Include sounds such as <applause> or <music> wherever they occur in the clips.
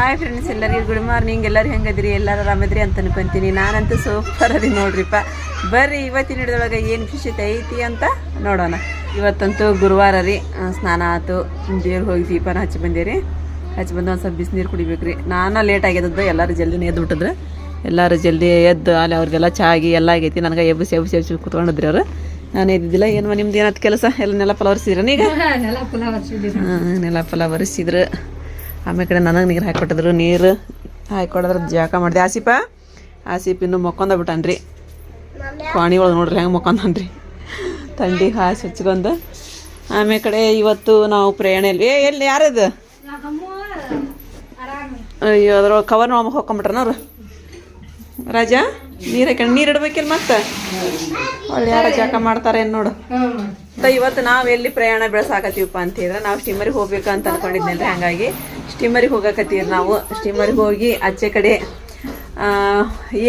Hi friends ಎಲ್ಲರಿಗೂ good morning ಎಲ್ಲರೂ ಹೆಂಗದಿರಿ ಎಲ್ಲರೂ ಆರಾಮದ್ರಿ ಅಂತ ಅನ್ಕೊಂತೀನಿ. ನಾನಂತೂ ಸೂಪರ್ ಅದಿ ನೋಡ್ರಿಪ್ಪ. ಬರ್ರಿ ಇವತ್ತಿನ ಹಿಡಿದೊಳಗೆ ಏನು ವಿಶೇಷತೆ ಐತಿ ಅಂತ ನೋಡೋಣ. ಇವತ್ತಂತೂ ಗುರುವಾರ ರೀ. ಸ್ನಾನ ಆತು. ದೇವ್ರಿಗೆ ಹೋಗಿ ದೀಪನ ಹಚ್ಚಿ ಬಂದೀರಿ. ಹಚ್ಚಿ ಬಂದು ಒಂದು ಸ್ವಲ್ಪ ಬಿಸಿನೀರು ಕುಡಿಬೇಕ್ರಿ. ನಾನು ಲೇಟ್ ಆಗ್ಯದದ್ದು ಎಲ್ಲರೂ ಜಲ್ದಿನೇ ಎದ್ದು ಬಿಟ್ಟಿದ್ರೆ. ಎಲ್ಲರೂ ಜಲ್ದಿ ಎದ್ದು ಅಲ್ಲಿ ಅವ್ರಿಗೆಲ್ಲ ಚಾಗಿ ಎಲ್ಲ ಆಗೈತಿ. ನನಗೆ ಎಬ್ಬಿಸಿ ಎಬ್ಬಿಸಿ ಎಬ್ಬಿಸಿ ಕುತ್ಕೊಂಡಿದ್ರಿ ಅವರು. ನಾನು ಎದ್ದಿದ್ದಿಲ್ಲ. ಏನು ನಿಮ್ದು ಏನಾಯ್ತು ಕೆಲಸ? ಎಲ್ಲ ನೆಲ ಫಲ ಒರೆಸಿದ್ರೆ ಈಗ? ಹಾಂ, <laughs> ನೆಲ ಫಲ ಒರೆಸಿದ್ರು. ಆಮೇಲೆ ಕಡೆ ನನಗೆ ನೀರು ಹಾಕಿಕೊಟ್ಟಿದ್ರು ನೀರು ಹಾಕಿಕೊಡಿದ್ರೆ ಜಾಕ ಮಾಡಿದೆ. ಆಸಿಪ ಆಸಿಪ್ ಇನ್ನು ಮಕ್ಕೊಂದ ಬಿಟ್ಟನ್ರಿ. ಪಾಣಿ ಒಳಗೆ ನೋಡ್ರಿ ಹೆಂಗೆ ಮಕ್ಕೊಂದನ್ರಿ. ತಂಡಿ ಹಾಸಿ ಹಚ್ಕೊಂಡು ಆಮೇಲೆ ಕಡೆ ಇವತ್ತು ನಾವು ಪ್ರಯಾಣ ಎಲ್ಲಿ ಏ, ಎಲ್ಲಿ ಯಾರದು ಅಯ್ಯೋ ಅದ್ರೊಳಗೆ ಕವರ್ ನಾವು ಹೋಗ್ಕೊಂಬಿಟ್ರನ ಅವ್ರು. ರಾಜ, ನೀರು ಹಾಕೊಂಡು ನೀರು ಇಡ್ಬೇಕಿಲ್ಲ ಮತ್ತೆ? ಒಳ್ಳೆ ಯಾರ ಜಾಕ ಮಾಡ್ತಾರೆ ನೋಡು. ಇವತ್ತು ನಾವು ಎಲ್ಲಿ ಪ್ರಯಾಣ ಬೆಳೆಸಾಕತ್ತೀವಪ್ಪ ಅಂತ ಹೇಳಿದ್ರೆ ನಾವು ಸ್ಟೀಮರಿಗೆ ಹೋಗ್ಬೇಕು ಅಂತ ಅನ್ಕೊಂಡಿದ್ನಲ್ರಿ ಹಂಗಾಗಿ. ಸ್ಟೀಮರಿಗೆ ಹೋಗಕತ್ತೀವಿ ನಾವು. ಸ್ಟೀಮರಿಗೆ ಹೋಗಿ ಆಚೆ ಕಡೆ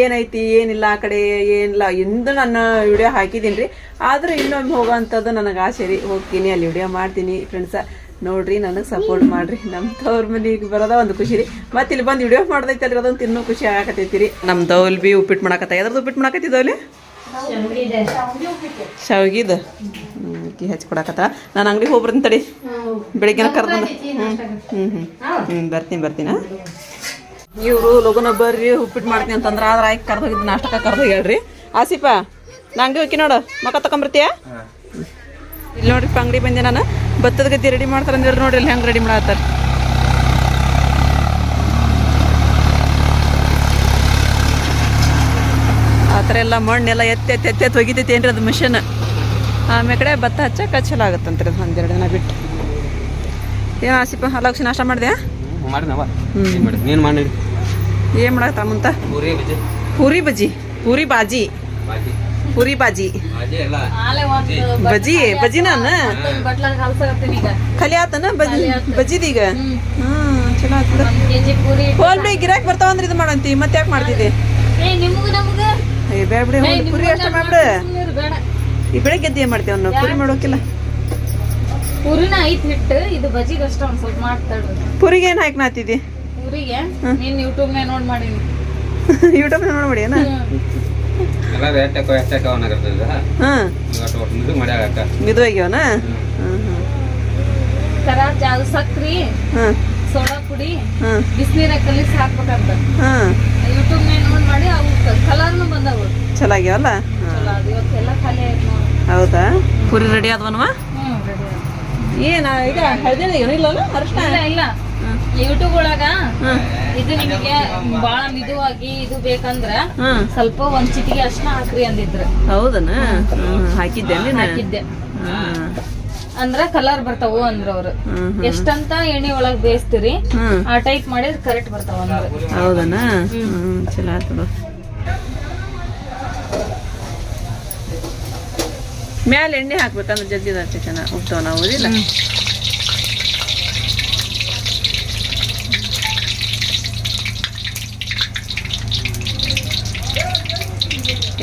ಏನೈತಿ, ಏನಿಲ್ಲ, ಆ ಕಡೆ ಏನಿಲ್ಲ ಎಂದು ನನ್ನ ವಿಡಿಯೋ ಹಾಕಿದ್ದೀನಿ ರೀ ಆದರೂ ಇನ್ನೊಮ್ಮೆ ಹೋಗೋವಂಥದ್ದು ನನಗೆ ಆಸೆ ರೀ. ಹೋಗ್ತೀನಿ, ಅಲ್ಲಿ ವಿಡಿಯೋ ಮಾಡ್ತೀನಿ. ಫ್ರೆಂಡ್ಸ ನೋಡ್ರಿ, ನನಗೆ ಸಪೋರ್ಟ್ ಮಾಡ್ರಿ. ನಮ್ಮ ತವ್ರ ಮನೆಗೆ ಬರೋದ ಒಂದು ಖುಷಿ ರೀ. ಮತ್ತೆ ಇಲ್ಲಿ ಬಂದು ವಿಡಿಯೋ ಮಾಡ್ದೈತಲ್ರಿ, ಅದೊಂದು ತಿನ್ನೋ ಖುಷಿ ಆಗಕತ್ತೈತಿ ರೀ. ನಮ್ಮ ದೌಲ್ ಬಿ ಉಪ್ಪಿಟ್ಟು ಮಾಡಕತ್ತ ಅದ್ರದ್ದು ಉಪ್ಪಿಟ್ಟು ಮಾಡಕತ್ತಿದ್ದವಲ್ಲಿ ಶಾವಿಗಿದ ಅಕ್ಕಿ ಹಚ್ಚಿ ಕೊಡಕತ್ತ ನಾನು ಅಂಗಡಿ ಹೋಗಿ ಬರ್ತೀನಿ ತಡಿ ಬೆಳಿಗ್ಗೆ ಕರ್ದ ಹ್ಞೂ ಹ್ಞೂ ಹ್ಞೂ ಹ್ಞೂ ಬರ್ತೀನಿ ಬರ್ತೀನಿ ಇವರು ಲಗುನ ಬರ್ರಿ ಉಪ್ಪಿಟ್ಟು ಮಾಡ್ತೀನಿ ಅಂತಂದ್ರೆ ಆದ್ರೆ ಆಯ್ಕೆ ಕರ್ದು ಹೋಗಿದ್ದು ನಾಷ್ಟಕ್ಕೆ ಕರ್ದು ಹೇಳ್ರಿ. ಆಸಿಪ ನಾ ಅಂಗಡಿ ಹೋಗಿ ನೋಡು. ಮಕ್ಕ ತಗೊಂಬರ್ತೀಯ ಇಲ್ಲಿ ನೋಡ್ರಿ ಅಂಗಡಿ ಬಂದೆ ನಾನು. ಭತ್ತದ ಗದ್ದೆ ರೆಡಿ ಮಾಡ್ತಾರೆ ಅಂದ್ರೆ ನೋಡ್ರಿ ಇಲ್ಲಿ ಹೆಂಗೆ ರೆಡಿ ಮಾಡತ್ತಾರ. ಥರ ಎಲ್ಲ ಮಣ್ಣೆಲ್ಲ ಎತ್ತಿ ಎತ್ತಿ ಎತ್ತಿ ಒಗಿತೈತಿ ಏನ್ರಿ ಅದು ಮಿಷನ್ ಆಮೇಲೆ ಕಡೆ ಭತ್ತ ಹಚ್ಚಕ್ಕೆ ಚಲೋ ಆಗುತ್ತಂತ್ರಿ ಅದು ಒಂದೆರಡು ದಿನ ಬಿಟ್ಟು. ಏನು ಆಸಿಪ ಹಲಕ್ಷ ನಾಷ್ಟ ಮಾಡಿದೆ ಏನು ಮಾಡಿ ಏನು ಮಾಡತ್ತ ಮುಂತ? ಪೂರಿ ಬಜ್ಜಿ. ಪೂರಿ ಬಾಜಿ. ಬಾಜಿ. ಪೂರಿ ಬಾಜಿ. ಬಜ್ಜಿ. ಬಜ್ಜಿ. ನಾನು ಖಾಲಿ ಆತನ ಬಜ್ಜಿ? ಬಜ್ಜಿದೀಗ ಹ್ಮ್. ಚಲೋ ಆತದ. ಹೋಲ್ ಬಿಡಿ ಗಿರಾಕ್ ಬರ್ತಾವಂದ್ರೆ ಇದು ಮಾಡಂತಿ. ಮತ್ತೆ ಯಾಕೆ ಮಾಡ್ತಿದ್ದೆ? ಏ ಬೇಡ ಬಿಡಿ ಪುರಿ ಅಷ್ಟ ಮಾಡ್ಬಿಡು. ಈ ಬೆಳಗ್ಗೆ ಎದ್ದು ಏನು ಮಾಡ್ತೇವೆ ನಾವು ಪುರಿ ಮಾಡೋಕಿಲ್ಲ. ಪೂರಿನ ಐತ್ ಹಿಟ್ಟು ಇದು ಬಜಿಗೆ ಅಷ್ಟ ಒಂದ್ ಸ್ವಲ್ಪ ಮಾಡ್ತಾಡ್ರಿ ಪುರಿಗೆ ಏನು ಹಾಕಿ ನಾತಿದ್ದಿ? ಪೂರಿಗೆ ನೀನ್ ಯೂಟ್ಯೂಬ್ ನೇ ನೋಡ್ ಮಾಡೀನಿ. ಯೂಟ್ಯೂಬ್ ಮಾಡಿ ಏನ ಹ್ಮ್. ಖರಾಬ್ ಜಾದು ಸಕ್ರಿ ಸೋಡಾ ಪುಡಿ ಬಿಸಿನೀರ ಕಲಿಸಿ ಹಾಕ್ಬೇಕಂತ. ಯೂಟ್ಯೂಬ್ ನೇ ನೋಡ್ ಮಾಡಿ ಅವು ಕಲರ್ನು ಬಂದವು ಚಲೋ ಆಗ್ಯಾವಲ್ಲ ಇವತ್ತೆಲ್ಲ ಖಾಲಿ ಆಯ್ತು ನೋಡಿ. ಹೌದಾ? ಪುರಿ ರೆಡಿ ಆದ್ವನವ. ಏನ ಈಗ ಹಳದಿನ ಏನಿಲ್ಲಲ್ಲ ಅರ್ಶನ ಇಲ್ಲ ಇಲ್ಲ. ಯೂಟ್ಯೂಬ್ ಒಳಗ ಇದು ನಿಮಗೆ ಬಾಳ ಮಿದುವಾಗಿ ಇದು ಬೇಕಂದ್ರ ಸ್ವಲ್ಪ ಒಂದ್ ಚಿಟಿಗೆ ಅರ್ಶನ ಹಾಕ್ರಿ ಅಂದಿದ್ರು. ಹೌದನ? ಹಾಕಿದ್ದೆ ಹಾಕಿದ್ದೆ. ಹ್ಮ್. ಅಂದ್ರ ಕಲರ್ ಬರ್ತಾವು ಅಂದ್ರ ಅವ್ರು. ಎಷ್ಟಂತ ಎಣ್ಣೆ ಒಳಗ್ ಬೇಯಿಸ್ತೀರಿ ಆ ಟೈಪ್ ಮಾಡಿದ್ರೆ ಕರೆಕ್ಟ್ ಬರ್ತಾವ ಅಂದ್ರ. ಹೌದನ? ಚಲೋ ಬಿಡು. ಮ್ಯಾಲೆ ಎಣ್ಣೆ ಹಾಕ್ಬೇಕಂದ್ರೆ ಜಲ್ದಿ ಅಷ್ಟೇ ಚೆನ್ನಾಗಿ ಉಪ್ತಾವ ನಾವು ಓದಿಲ್ಲ.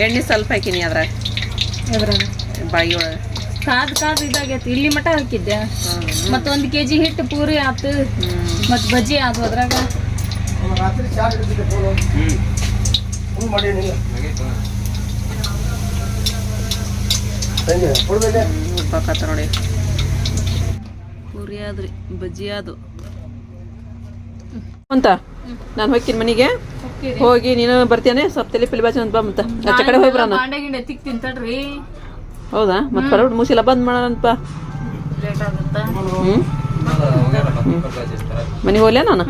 ಎಣ್ಣೆ ಸ್ವಲ್ಪ ಹಾಕಿನಿ ಅದ್ರಾಗ. ಬಾಯಿ ಒಳಗೆ. ಕಾದ್ ಕಾದ್ ಇದಾಗೈತಿ. ಇಲ್ಲಿ ಮಟ ಹಾಕಿದ್ದೆ. ಮತ್ತ ಒಂದ್ ಕೆಜಿ ಹಿಟ್ಟು ಪೂರಿ ಆತು. ಮತ್ ಬಜ್ಜಿ ಆದು ಅದ್ರಾಗ. ಉಪ್ಪಾಕತ್ತ ನೋಡಿ ಪೂರಿ ಆದ್ರಿ ಬಜ್ಜಿ ಆದು ಅಂತ? ನಾನು ಹೋಗ್ತೀನಿ ಮನೆಗೆ. ಹೋಗಿ ನೀನು ಬರ್ತೇನೆ ಸ್ವಲ್ಪ ತಲೆ ಪಿಲಿ ಬಾಚಿ ಅಂತ ಬಾ ಮತ್ತ. ಆಚೆ ಕಡೆ ಹೋಗಿ ಬರೋಣ. ತಿಕ್ ತಿಂತಡ್ರಿ ಹೌದಾ? ಮತ್ತೆ ಬರೋಡ್ ಮುಸಿಲ ಬಂದ್ ಮಾಡೋಣಪ್ಪ ಹ್ಮ್? ಮನೆಗೆ ಹೋಗ್ಲೇ ನಾನು?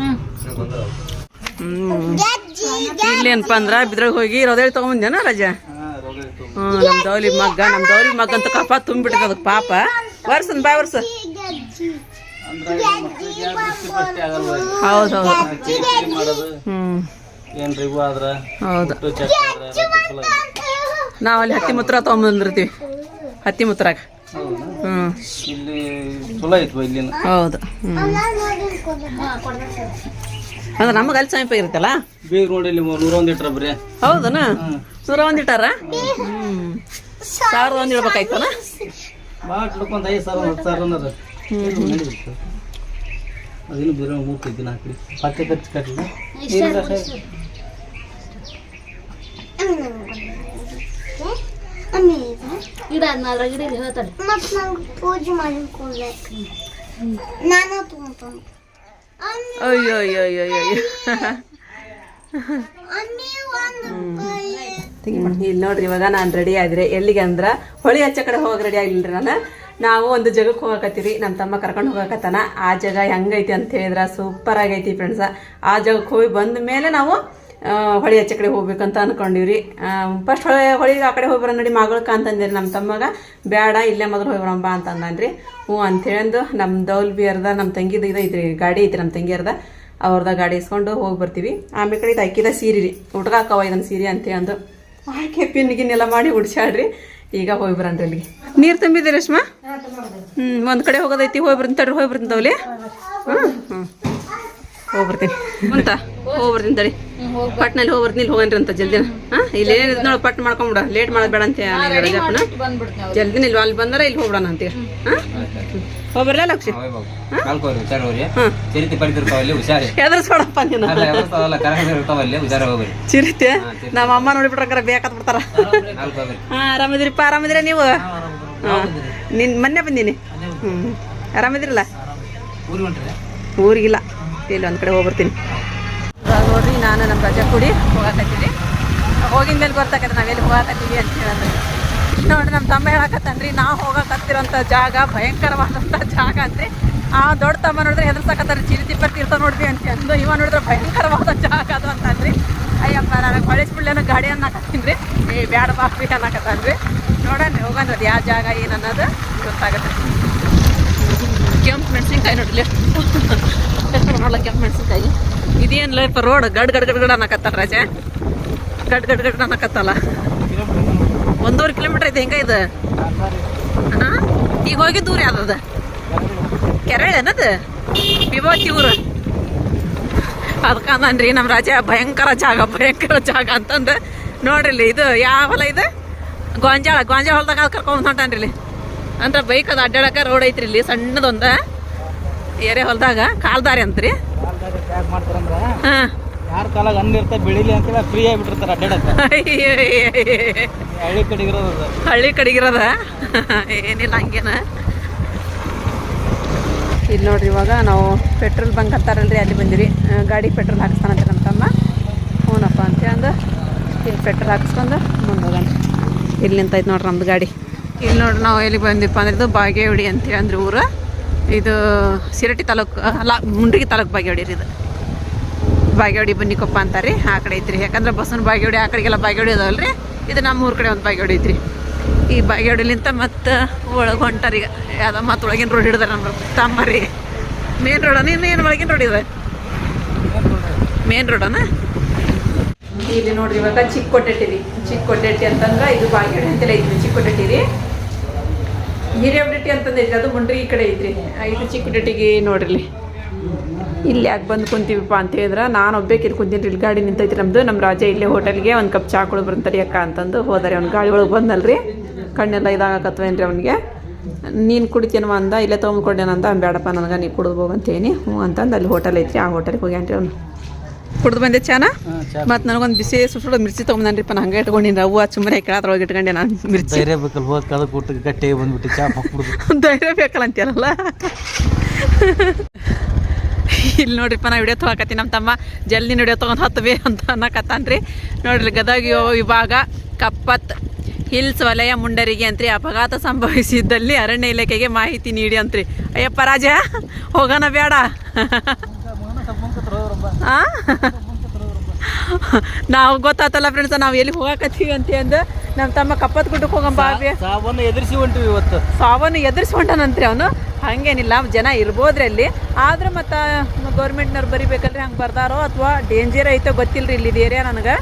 ಇಲ್ಲೇನಪ್ಪ ಅಂದ್ರ ಬಿದ್ರಾಗ ಹೋಗಿ ರೊದೇಳಿ ತಗೊಂಬಂದೇನ ರಜಾ? ಹ್ಮ್ ನಮ್ ದೌಲಿ ಮಗ್ಗ ನಮ್ ದೌಲಿ ಮಗ್ಗ ಅಂತ ಕಪ ತುಂಬಿಟ್ಟ ಅದಕ್ಕೆ ಪಾಪ. ವರ್ಸನ್ ಬಾ ವರ್ಸ ಹೌದು ಹೌದು. ಹ್ಮ್. ಏನ್ರಿ ಇವು ಆದ್ರ? ಹೌದು. ನಾವ್ ಅಲ್ಲಿ ಹತ್ತಿ ಮುತ್ರ ತಗೊಂಬಂದಿರ್ತೀವಿ. ಹತ್ತಿ ಮುತ್ರಾಗ. ಹ್ಮ್. ಇಲ್ಲಿ ಚಲೋ ಐತ್ವ ಇಲ್ಲಿನ? ಹೌದು. ಅಂದ್ರೆ ನಮಗೆ ಅಲ್ಲಿ ಸಮೀಪ ಇರುತ್ತಲ್ಲ? ಬೀಗ್ ನೋಡಿ ಇಲ್ಲಿ ನೂರ ಒಂದ್ ಇಟ್ರ ಬರೀ. ಹೌದನ? ನೂರ ಒಂದ್ ಇಟ್ಟಾರ? ಸಾವಿರದ ಒಂದ್ ಇಡ್ಬೇಕಾಯ್ತನ ಭಾಳ ಐದು ಸಾವಿರ ಹತ್ತು ಸಾವಿರ ಅನ್ನೋದು. ಅದೇನು ಬೇರೆ ಗಿಡ ಅದ್ನಾಲ್ರ ಗಿಡ ಇದೆ ಹೇಳ್ತಾರೆ. ಮತ್ತು ನಂಗೆ ಪೂಜೆ ಮಾಡಿಕೊಡ್ಬೇಕು ನಾನು ತುಂಬ ಅಯ್ಯೋ ಇಲ್ಲಿ ನೋಡ್ರಿ ಇವಾಗ ನಾನು ರೆಡಿ ಆದ್ರೆ ಎಲ್ಲಿಗೆ ಅಂದ್ರ ಹೊಳಿ ಹಚ್ಚ ಕಡೆ ಹೋಗಿ ರೆಡಿ ಆಗಿಲ್ರಿ ನಾನು. ನಾವು ಒಂದು ಜಗಕ್ಕೆ ಹೋಗಕತ್ತೀರಿ ನಮ್ಮ ತಮ್ಮ ಕರ್ಕೊಂಡು ಹೋಗಕತ್ತಾನ. ಆ ಜಾಗ ಹೆಂಗೈತಿ ಅಂತ ಹೇಳಿದ್ರ ಸೂಪರ್ ಆಗೈತಿ ಫ್ರೆಂಡ್ಸ ಆ ಜಾಗಕ್ಕೆ ಹೋಗಿ ಬಂದ ಮೇಲೆ ನಾವು ಹೊಳಿ ಹಚ್ಚ ಕಡೆ ಹೋಗ್ಬೇಕಂತ ಅನ್ಕೊಂಡಿವ್ರಿ. ಫಸ್ಟ್ ಹೊಳೆ, ಹೊಳಿಗೆ ಆ ಕಡೆ ಹೋಗಿ ಬರೋಣ ನೋಡಿ ಮಗಳಕ್ಕ ಅಂತಂದಿರಿ ನಮ್ಮ ತಮ್ಮಗ. ಬೇಡ ಇಲ್ಲೇ ಮೊದಲು ಹೋಗಿ ಬರೋಣ ಬಾ ಅಂತ ಅಂದ್ರಿ ಹ್ಞೂ ಅಂತೇಳಂದು ನಮ್ಮ ದೌಲ್ ಬಿ ಅರ್ದ ನಮ್ಮ ತಂಗಿದ ಇದು ಐತ್ರಿ, ಗಾಡಿ ಐತ್ರಿ ನಮ್ಮ ತಂಗಿ ಅರ್ಧ ಅವ್ರದ ಗಾಡಿ ಇಸ್ಕೊಂಡು ಹೋಗಿ ಬರ್ತೀವಿ. ಆಮೇಲೆ ಕಡೆ ಇದು ಅಕ್ಕಿದ ಸೀರೆ ರೀ. ಹುಡ್ಗಾಕವ ಇದನ್ನ ಸೀರೆ ಅಂತ ಅಂದು ಆಕೆ ಪಿನ್ ಮಾಡಿ ಉಡ್ಸಾಡ್ರಿ ಈಗ ಹೋಗಿ ಬರನ್ರಿ ಅಲ್ಲಿಗೆ. ನೀರು ತುಂಬಿದ್ದೀರಿ ರಶ್ಮಾ ಹ್ಞೂ ಒಂದು ಕಡೆ ಹೋಗೋದೈತಿ, ಹೋಗಿ ಬರ್ತೀನಿ ತಡ್ರಿ, ಹೋಗಿ ಬರ್ತೀನಿ ತವಲಿ ಹ್ಞೂ ಹ್ಞೂ ಹೋಗಿ ಬರ್ತೀನಿ. ಅಂತ ಹೋಗಿ ಬರ್ತೀನಿ ತಡಿ. ಪಟ್ನಲ್ಲಿ ಹೋಗಿ ಬರ್ತೀನಿ ಇಲ್ಲಿ ಹೋಗನ್ರಿ ಅಂತ ಜಲ್ದಿ. ಹಾಂ ಇಲ್ಲಿ ಏನಿದೆ ನೋಡಿ ಪಟ್ ಮಾಡ್ಕೊಂಬಿಡ ಲೇಟ್ ಮಾಡೋದು ಬೇಡ ಅಂತ ರಜಾಪನ. ಜಲ್ದಿನ ಇಲ್ಲಿ ಅಲ್ಲಿ ಬಂದ್ರೆ ಇಲ್ಲಿ ಹೋಗ್ಬಿಡೋಣ ಅಂತ ಹಾಂ? ಹೋಗಿ ಬರಲ್ಲ ಲಕ್ಷ? ನೀನು. <laughs> ಚಿರಿತೆ? ನಮ್ಮ ಅಮ್ಮ ನೋಡಿಬಿಟ್ರೆ ಬೇಕಾತ್ ಬಿಡ್ತಾರ. ಹಾ ಆರಾಮಿದ್ರಿಪ್ಪ ಆರಾಮಿದ್ದೀರಾ ನೀವು? ಹಾ. ನಿನ್ ಮೊನ್ನೆ ಬಂದೀನಿ. ಹ್ಮ್. ಆರಾಮಿದ್ರಲ್ಲ? ಊರಿಗಿಲ್ಲ. ಇಲ್ಲಿ ಒಂದ್ ಕಡೆ ಹೋಗ್ಬರ್ತೀನಿ. ನೋಡ್ರಿ, ನಾನು ನಮ್ಮ ರಜೆ ಕೂಡಿ ಹೋಗಾಕತ್ತೀವಿ ಹೋಗಿದ ಮೇಲೆ ಬರ್ತಕ್ಕಂಥ ನಾವೆಲ್ಲಿ ಹೋಗಾಕತ್ತೀವಿ ಅಂತ ಹೇಳಿದ್ರೆ ನೋಡ್ರಿ ನಮ್ಮ ತಮ್ಮ ಹೇಳಕತ್ತನ್ರಿ, ನಾವು ಹೋಗಾಕತ್ತಿರೋಂಥ ಜಾಗ, ಭಯಂಕರವಾದಂಥ ಜಾಗ ಅಂತ್ರಿ ಆ ದೊಡ್ಡ ತಮ್ಮ ನೋಡಿದ್ರೆ ಹೆದರ್ಸಕತ್ತಾರೆ ಚಿರಿತಿ ಪರ್ತಿ ಇರ್ತಾವ ನೋಡ್ರಿ ಅಂತ ಅಂದು, ಇವ ನೋಡಿದ್ರೆ ಭಯಂಕರವಾದ ಜಾಗ ಅದು ಅಂತಂದ್ರಿ ಅಯ್ಯಪ್ಪ, ನನಗೆ ಹೊಳಿಸ್ಬಿಡ್ಲೇನೋ ಗಾಡಿ ಅನ್ನಕತ್ತೀನಿ ರೀ ಏ, ಬ್ಯಾಡ ಬಾಪಿ ಅನ್ನಕತ್ತಾನ್ರಿ. ನೋಡನ್ರಿ ಹೋಗೋಣ ಅದು ಯಾವ ಜಾಗ, ಏನು ಅನ್ನೋದು ಗೊತ್ತಾಗತ್ತೆ. ಕೆಂಪು ಮೆಣಸಿನ್ಕಾಯಿ ನೋಡ್ರಿ. ನೋಡಲ್ಲ ಕೆಂಪು ಮೆಣಸಿನ್ಕಾಯಿ ಇದೇನ್ ಲೈಫ್ ರೋಡ್ ಗಡ್ ಗಡ್ ಗಡ್ ಗಡ್ ಅನ್ನಕತ್ತಾರ ರಾಜ. ಗಡ್ ಗಡ್ ಗಡ್ ಅನ್ನಕತ್ತಲ್ಲ. ಒಂದೂವರೆ ಕಿಲೋಮೀಟರ್ ಐತೆ ಹೆಂಗ ಇದು? ಹಾ? ಈಗ ಹೋಗಿ ದೂರ ಯಾವ್ದದ? ಕೆರಳೆ ಏನದು? ವಿಭೂತಿ ಊರು. ಅದಕ್ಕಂದನ್ರಿ ನಮ್ಮ ರಾಜ, ಭಯಂಕರ ಜಾಗ ಭಯಂಕರ ಜಾಗ ಅಂತಂದು. ನೋಡ್ರಿ ಇದು ಯಾವ ಹೊಲ ಇದು? ಗೊಂಜಾಳ ಗೊಂಜಾಳ ಹೊಲದಾಗ ಅದು ಕರ್ಕೊಂಡ್ ಹೊಂಟಾನ್ರಿ ಇಲ್ಲಿ ಅಂದ್ರೆ ಬೈಕ್ ಅದು ಅಡ್ಡಾಡಕ ರೋಡ್ ಐತ್ರಿ ಇಲ್ಲಿ ಸಣ್ಣದೊಂದ. ಏರಿಯಾ ಹೊಲದಾಗ? ಕಾಲ್ದಾರಿ ಅಂತ್ರಿ ಹಾ. ಯಾರ ಕಾಲಾಗ ಬೆಳಿಲಿ ಫ್ರೀ ಆಗಿಬಿಟ್ಟಿರ್ತಾರೆ ಅಡ್ಡಾಡಕ್ಕೆ ಹಳ್ಳಿ ಕಡೆಗೆ ಇರೋದು ಅದು. ಹಳ್ಳಿ ಕಡೆಗಿರದ ಏನಿಲ್ಲ ಹಂಗೇನ ಇಲ್ಲಿ ನೋಡ್ರಿ ಇವಾಗ ನಾವು ಪೆಟ್ರೋಲ್ ಬಂಕ್ ಅಂತಾರಲ್ರಿ ಅಲ್ಲಿ ಬಂದಿರಿ ಗಾಡಿ ಪೆಟ್ರೋಲ್ ಹಾಕಿಸ್ತಾನಂತ ನಮ್ಮ ತಮ್ಮ ಹ್ಞೂನಪ್ಪ ಅಂತ ಅಂದು ಇಲ್ಲಿ ಪೆಟ್ರೋಲ್ ಹಾಕಿಸ್ಕೊಂಡು ಮುಂದೆ ಹೋಗೋಣ ಇಲ್ಲಿ ನಿಂತೈತೆ ನೋಡ್ರಿ ನಮ್ದು ಗಾಡಿ ಇಲ್ಲಿ ನೋಡ್ರಿ ನಾವು ಎಲ್ಲಿ ಬಂದಿಪ್ಪ ಅಂದ್ರೆ ಇದು ಬಾಗೇವಾಡಿ ಅಂತ ಅಂದ್ರೆ ಊರು ಇದು ಸಿರಟಿ ತಾಲೂಕು ಅಲ್ಲ ಮುಂಡ್ರಿಗಿ ತಾಲೂಕು ಬಾಗೇವಾಡಿ ರೀ ಇದು. ಬಾಗೇವಾಡಿ ಬನ್ನಿಕೊಪ್ಪ ಅಂತಾರೆ ಆ ಕಡೆ ಐತ್ರಿ. ಯಾಕಂದ್ರೆ ಬಸವನ ಬಾಗೇವಾಡಿ, ಆ ಕಡೆಗೆಲ್ಲ ಬಾಗೇವಾಡಿ ಅದಾವಲ್ರಿ. ಇದು ನಮ್ಮ ಊರ ಕಡೆ ಒಂದು ಬಾಗೇವಾಡಿ ಐತ್ರಿ. ಈ ಬಾಗೇವಾಡಿಲಿಂತ ಮತ್ತೆ ಒಳಗೆ ಹೊಂಟಾರ ಈಗ, ಯಾವ್ದೋ ಮತ್ತೆ ಒಳಗಿನ ರೋಡ್ ಹಿಡಿದಾರೆ ನಮ್ಮ ತಮ್ಮರಿ ಮೇನ್ ರೋಡ ಇನ್ನೇನು ಒಳಗಿನ ರೋಡ್ ಇದೆ ಮೇನ್ ರೋಡನ ಇಲ್ಲಿ ನೋಡ್ರಿ ಇವಾಗ ಚಿಕ್ಕೋಟೆಟ್ಟಿ ರೀ ಚಿಕ್ಕೋಟೆಟ್ಟಿ ಅಂತಂದ್ರೆ ಇದು ಬಾಗೇವಾಡಿ ಅಂತೆಲ್ಲ ಐತ್ರಿ, ಚಿಕ್ಕೋಟೆಟ್ಟಿ ರೀ. ಹಿರಿಯಬೆಟ್ಟಿ ಅಂತಂದ್ರೆ ಅದು ಮುಂಡ್ರಿ ಈ ಕಡೆ ಐತ್ರಿ. ಆ, ಚಿಕ್ಕ ಬಿಟ್ಟಿಗೆ ನೋಡ್ರಿ. ಇಲ್ಲಿ ಯಾಕೆ ಬಂದು ಕುಂತೀವಿಪ್ಪ ಅಂತ ಹೇಳಿದ್ರೆ ನಾನು ಒಬ್ಬೇಕೆ ಇಲ್ಲಿ ಕುಂತೀನಿ ಇಲ್ಲಿ ಗಾಡಿ ನಿಂತೈತಿ ನಮ್ಮದು ನಮ್ಮ ರಾಜ ಇಲ್ಲೇ ಹೋಟೆಲ್ಗೆ ಒಂದು ಕಪ್ ಚಾ ಕುಡಿದು ಬರ್ತಾರೆ ಅಕ್ಕ ಅಂತಂದು ಹೋದರೆ. ಅವ್ನು ಗಾಡಿ ಒಳಗೆ ಬಂದಲ್ರಿ ಕಣ್ಣೆಲ್ಲ ಇದಾಗತ್ತವೇನ್ರಿ ಅವನಿಗೆ. ನೀನು ಕುಡಿತೀನವ ಅಂದ ಇಲ್ಲೇ ತೊಗೊಂಡ್ಕೊಂಡೇನಂದ ಬೇಡಪ್ಪ ನನಗೆ ನೀ ಕುಡಿದು ಹೋಗಂತೇನಿ ಹ್ಞೂ ಅಂತಂದು ಅಲ್ಲಿ ಹೋಟೆಲ್ ಐತ್ರಿ. ಆ ಹೋಟೆಲ್ಗೆ ಹೋಗ್ಯಾನ್ರಿ ಅವ್ನು. ಕುಡ್ದು ಬಂದೆ ಚಾನ ಮತ್ತು ನನಗೊಂದು ಬಿಸಿ ಸುಟ್ಟು ಮಿರ್ಚಿ ತೊಗೊಂಬಂದ್ರಿಪ್ಪ ನಾನು ಹಂಗೆ ಇಟ್ಕೊಂಡಿನಿ ಅವ್ವ ಸುಮ್ಮನೆ ಕೆಳದ್ರೊಳಗೆ ಇಟ್ಕೊಂಡೆ ನಾನು ಮಿರ್ಚಿ ಧೈರ್ಯ ಬೇಕಲ್ಲ ಗಟ್ಟಿ ಬಂದ್ಬಿಟ್ಟು ಚಾ ಹಾಕ್ಬಿಡ್ದು ಧೈರ್ಯ ಬೇಕಲ್ಲ ಅಂತೀರಲ್ಲ ಇಲ್ಲಿ ನೋಡ್ರಿಪ್ಪ ನಾ ವಿಡಿಯೋ ತೊಗೊಳಕತ್ತೀನಿ ನಮ್ಮ ತಮ್ಮ ಜಲ್ದಿ ವಿಡಿಯೋ ತೊಗೊಂಡು ಹತ್ತವೆ ಅಂತ ಅನ್ನಕತ್ತಾನ್ರಿ ನೋಡ್ರಿ ಗದಗ ವಿಭಾಗ ಕಪ್ಪತ್ ಹಿಲ್ಸ್ ವಲಯ ಮುಂಡರಿಗೆ ಅಂತ್ರಿ ಅಪಘಾತ ಸಂಭವಿಸಿದ್ದಲ್ಲಿ ಅರಣ್ಯ ಇಲಾಖೆಗೆ ಮಾಹಿತಿ ನೀಡಿ ಅಂತ್ರಿ ಅಯ್ಯಪ್ಪ ರಾಜ ಹೋಗೋಣ ಬೇಡ? ನಾವು ಗೊತ್ತಾತಲ್ಲ ಫ್ರೆಂಡ್ಸ್ ನಾವು ಎಲ್ಲಿ ಹೋಗಾಕತ್ತೀವಿ ಅಂತ ಅಂದು ನಮ್ಮ ತಮ್ಮ ಕಪ್ಪತ್ ಗುಡ್ಡಕ್ಕೆ ಹೋಗಂಬ ಸಾವನ್ನು ಎದುರಿಸಿ ಹೊಂಟಿವಿ ಇವತ್ತು. ಸಾವನ್ನು ಎದುರಿಸ್ಕೊಂಡನಂತ್ರಿ ಅವನು. ಹಂಗೇನಿಲ್ಲ ಜನ ಇರ್ಬೋದ್ರಿ ಅಲ್ಲಿ ಆದ್ರೆ ಮತ್ತು ಗೌರ್ಮೆಂಟ್ನವ್ರು ಬರಿಬೇಕಲ್ರಿ ಹಂಗೆ ಬರ್ದಾರೋ ಅಥವಾ ಡೇಂಜರ್ ಐತೋ ಗೊತ್ತಿಲ್ರಿ ಇಲ್ಲಿ ಏರಿಯಾ ನನಗೆ.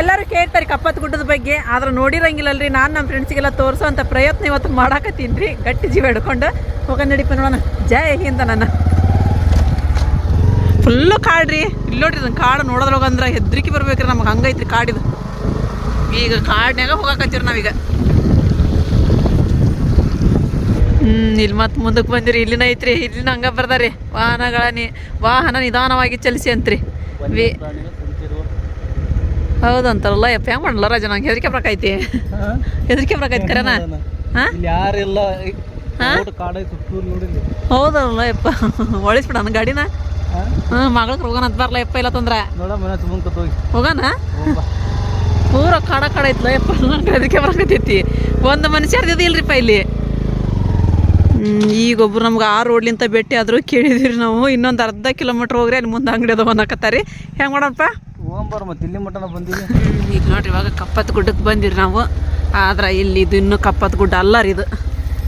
ಎಲ್ಲರೂ ಕೇಳ್ತಾರೆ ಕಪ್ಪತ್ ಗುಡ್ಡದ ಬಗ್ಗೆ ಆದ್ರೆ ನೋಡಿರಂಗಿಲ್ಲಲ್ರಿ. ನಾನು ನಮ್ಮ ಫ್ರೆಂಡ್ಸಿಗೆಲ್ಲ ತೋರಿಸೋ ಅಂತ ಪ್ರಯತ್ನ ಇವತ್ತು ಮಾಡಾಕತ್ತೀನಿ ರೀ ಗಟ್ಟಿ ಜೀವ ಹಿಡ್ಕೊಂಡು. ಹೋಗ ನಡಿಪ ನೋಡೋಣ. ಜಯ ಹಿಂದ ನನ್ನ. ಫುಲ್ಲು ಕಾಡ್ರಿ. ಇಲ್ಲಿ ನೋಡ್ರಿ ಇದನ್ನ ಕಾಡು ನೋಡೋದ್ರೊಳಗಂದ್ರೆ ಹೆದ್ರಿಕೆ ಬರ್ಬೇಕ್ರಿ ನಮ್ಗೆ ಹಂಗೈತ್ರಿ ಕಾಡಿದು ಈಗ ಕಾಡ್ನ್ಯಾಗ ಹೋಗಾಕತ್ತೀರಿ ನಾವೀಗ. ಹ್ಮ್ ಇಲ್ಲಿ ಮತ್ತೆ ಮುಂದಕ್ಕೆ ಬಂದಿರಿ. ಇಲ್ಲಿನ ಐತ್ರಿ. ಇಲ್ಲಿನ ಹಂಗ ಬರ್ದಾರಿ ವಾಹನಗಳ ನಿ ವಾಹನ ನಿಧಾನವಾಗಿ ಚಲಿಸಿ ಅಂತ್ರಿ. ವಿ ಹೌದಂತಾರಲ್ಲ ಎಪ್ಪ ಹೆಂಗ್ ಮಾಡಲ್ಲ ರಾಜ ನಂಗೆ ಹೆದರಿಕೆ ಬರಕೈತಿ ಹೆದರಿಕೆ ಬರಕೈತಿ ಕರೆನ? ಹಾ? ಯಾರಿಲ್ಲ. ಹೌದಲ್ಲ ಯಪ್ಪ. ಒಳಿಸ್ಬಿಡ ನನ್ನ ಗಾಡಿನ? ಹ್ಞೂ ಮಗಳಿಗೆ ಹೋಗೋಣ ಅಂತ ಬರಲ್ಲ ಯಪ್ಪ ಇಲ್ಲ ತೊಂದ್ರೆ. ಹೋಗೋಣ ಪೂರ ಕಾಡ ಕಡ ಐತ್ಲ ಯಪ್ಪ ಅದಕ್ಕೆ ಬರಕತ್ತೈತಿ. ಒಂದು ಮನುಷ್ಯ ಇಲ್ರಿಪ್ಪ ಇಲ್ಲಿ. ಈಗ ಒಬ್ರು ನಮ್ಗೆ ಆ ರೋಡ್ಲಿಂತ ಭೇಟಿ ಆದರೂ ಕೇಳಿದಿರಿ ನಾವು. ಇನ್ನೊಂದು ಅರ್ಧ ಕಿಲೋಮೀಟ್ರ್ ಹೋಗ್ರಿ ಅಲ್ಲಿ ಮುಂದೆ ಅಂಗಡಿ ಅದಾವ ಅನ್ನಕತ್ತಾರಿ. ಹೆಂಗೆ ಮಾಡೋಣಪ್ಪ ಹೋಗ್ಬಾರ ಮತ್ತೆ ಇಲ್ಲಿ ಮಟನ ಬಂದೀವಿ. ಈಗ ನೋಡ್ರಿ ಇವಾಗ ಕಪ್ಪತ್ ಗುಡ್ಡಕ್ಕೆ ಬಂದಿರಿ ನಾವು. ಆದ್ರೆ ಇಲ್ಲಿ ಇದು ಇನ್ನೂ ಕಪ್ಪತ್ ಗುಡ್ಡ ಅಲ್ಲ ರೀ ಇದು.